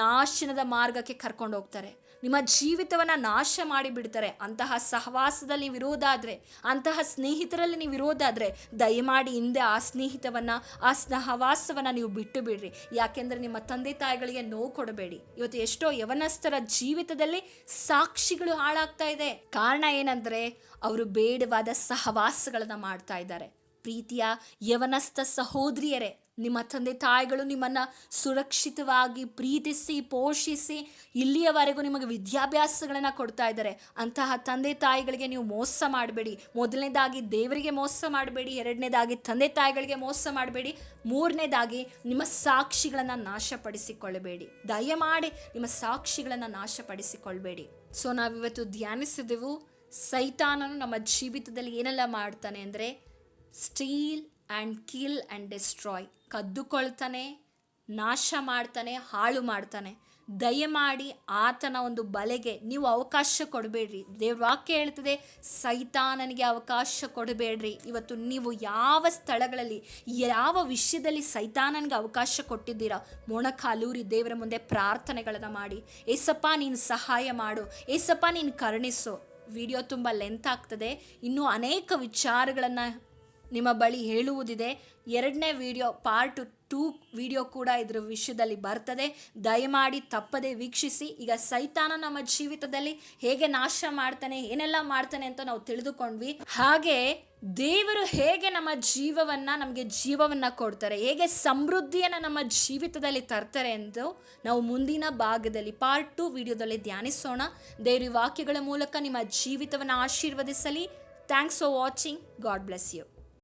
ನಾಶನದ ಮಾರ್ಗಕ್ಕೆ ಕರ್ಕೊಂಡು ಹೋಗ್ತಾರೆ. ನಿಮ್ಮ ಜೀವಿತವನ್ನು ನಾಶ ಮಾಡಿಬಿಡ್ತಾರೆ. ಅಂತಹ ಸಹವಾಸದಲ್ಲಿ ನೀವು ಇರೋದಾದರೆ ಅಂತಹ ಸ್ನೇಹಿತರಲ್ಲಿ ನೀವು ಇರೋದಾದರೆ ದಯಮಾಡಿ ಹಿಂದೆ ಆ ಸ್ನೇಹಿತವನ್ನು, ಆ ಸಹವಾಸವನ್ನು ನೀವು ಬಿಟ್ಟು ಬಿಡ್ರಿ ಯಾಕೆಂದರೆ ನಿಮ್ಮ ತಂದೆ ತಾಯಿಗಳಿಗೆ ನೋವು ಕೊಡಬೇಡಿ. ಇವತ್ತು ಎಷ್ಟೋ ಯವನಸ್ಥರ ಜೀವಿತದಲ್ಲಿ ಸಾಕ್ಷಿಗಳು ಹಾಳಾಗ್ತಾ ಇದೆ. ಕಾರಣ ಏನಂದರೆ, ಅವರು ಬೇಡವಾದ ಸಹವಾಸಗಳನ್ನು ಮಾಡ್ತಾ ಇದ್ದಾರೆ. ಪ್ರೀತಿಯ ಯವನಸ್ಥ ಸಹೋದರಿಯರೇ ನಿಮ್ಮ ತಂದೆ ತಾಯಿಗಳು ನಿಮ್ಮನ್ನು ಸುರಕ್ಷಿತವಾಗಿ ಪ್ರೀತಿಸಿ, ಪೋಷಿಸಿ ಇಲ್ಲಿಯವರೆಗೂ ನಿಮಗೆ ವಿದ್ಯಾಭ್ಯಾಸಗಳನ್ನು ಕೊಡ್ತಾ ಇದ್ದಾರೆ. ಅಂತಹ ತಂದೆ ತಾಯಿಗಳಿಗೆ ನೀವು ಮೋಸ ಮಾಡಬೇಡಿ. ಮೊದಲನೇದಾಗಿ ದೇವರಿಗೆ ಮೋಸ ಮಾಡಬೇಡಿ. ಎರಡನೇದಾಗಿ ತಂದೆ ತಾಯಿಗಳಿಗೆ ಮೋಸ ಮಾಡಬೇಡಿ. ಮೂರನೇದಾಗಿ ನಿಮ್ಮ ಸಾಕ್ಷಿಗಳನ್ನು ನಾಶಪಡಿಸಿಕೊಳ್ಳಬೇಡಿ. ದಯಮಾಡಿ ನಿಮ್ಮ ಸಾಕ್ಷಿಗಳನ್ನು ನಾಶಪಡಿಸಿಕೊಳ್ಳಬೇಡಿ. ಸೊ ನಾವಿವತ್ತು ಧ್ಯಾನಿಸಿದೆವು, ಸೈತಾನನು ನಮ್ಮ ಜೀವಿತದಲ್ಲಿ ಏನೆಲ್ಲ ಮಾಡ್ತಾನೆ ಅಂದರೆ, steal and kill and destroy ಕದ್ದುಕೊಳ್ತಾನೆ, ನಾಶ ಮಾಡ್ತಾನೆ, ಹಾಳು ಮಾಡ್ತಾನೆ. ದಯಮಾಡಿ ಆತನ ಒಂದು ಬಲೆಗೆ ನೀವು ಅವಕಾಶ ಕೊಡಬೇಡ್ರಿ. ದೇವ್ರ ವಾಕ್ಯ ಹೇಳ್ತದೆ, ಸೈತಾನನಿಗೆ ಅವಕಾಶ ಕೊಡಬೇಡ್ರಿ. ಇವತ್ತು ನೀವು ಯಾವ ಸ್ಥಳಗಳಲ್ಲಿ, ಯಾವ ವಿಷಯದಲ್ಲಿ ಸೈತಾನನಿಗೆ ಅವಕಾಶ ಕೊಟ್ಟಿದ್ದೀರಾ? ಮೊಣಕಾಲೂರಿ ದೇವರ ಮುಂದೆ ಪ್ರಾರ್ಥನೆಗಳನ್ನು ಮಾಡಿ. ಏಸಪ್ಪ, ನೀನು ಸಹಾಯ ಮಾಡು. ಏಸಪ್ಪ, ನೀನು ಕರುಣಿಸು. ವಿಡಿಯೋ ತುಂಬ ಲೆಂತ್ ಆಗ್ತದೆ. ಇನ್ನೂ ಅನೇಕ ವಿಚಾರಗಳನ್ನು ನಿಮ್ಮ ಬಳಿ ಹೇಳುವುದಿದೆ. ಎರಡನೇ ವಿಡಿಯೋ ಪಾರ್ಟ್ ಟೂ ವಿಡಿಯೋ ಕೂಡ ಇದರ ವಿಷಯದಲ್ಲಿ ಬರ್ತದೆ. ದಯಮಾಡಿ ತಪ್ಪದೆ ವೀಕ್ಷಿಸಿ. ಈಗ ಸೈತಾನ ನಮ್ಮ ಜೀವಿತದಲ್ಲಿ ಹೇಗೆ ನಾಶ ಮಾಡ್ತಾನೆ, ಏನೆಲ್ಲ ಮಾಡ್ತಾನೆ ಅಂತ ನಾವು ತಿಳಿದುಕೊಂಡ್ವಿ. ಹಾಗೆ ದೇವರು ಹೇಗೆ ನಮ್ಮ ಜೀವವನ್ನ, ನಮಗೆ ಜೀವವನ್ನ ಕೊಡ್ತಾರೆ, ಹೇಗೆ ಸಮೃದ್ಧಿಯನ್ನು ನಮ್ಮ ಜೀವಿತದಲ್ಲಿ ತರ್ತಾರೆ ಎಂದು ನಾವು ಮುಂದಿನ ಭಾಗದಲ್ಲಿ ಪಾರ್ಟ್ ಟು ವಿಡಿಯೋದಲ್ಲಿ ಧ್ಯಾನಿಸೋಣ. ದೇವರಿ ವಾಕ್ಯಗಳ ಮೂಲಕ ನಿಮ್ಮ ಜೀವಿತವನ್ನು ಆಶೀರ್ವದಿಸಲಿ. Thanks for watching God bless you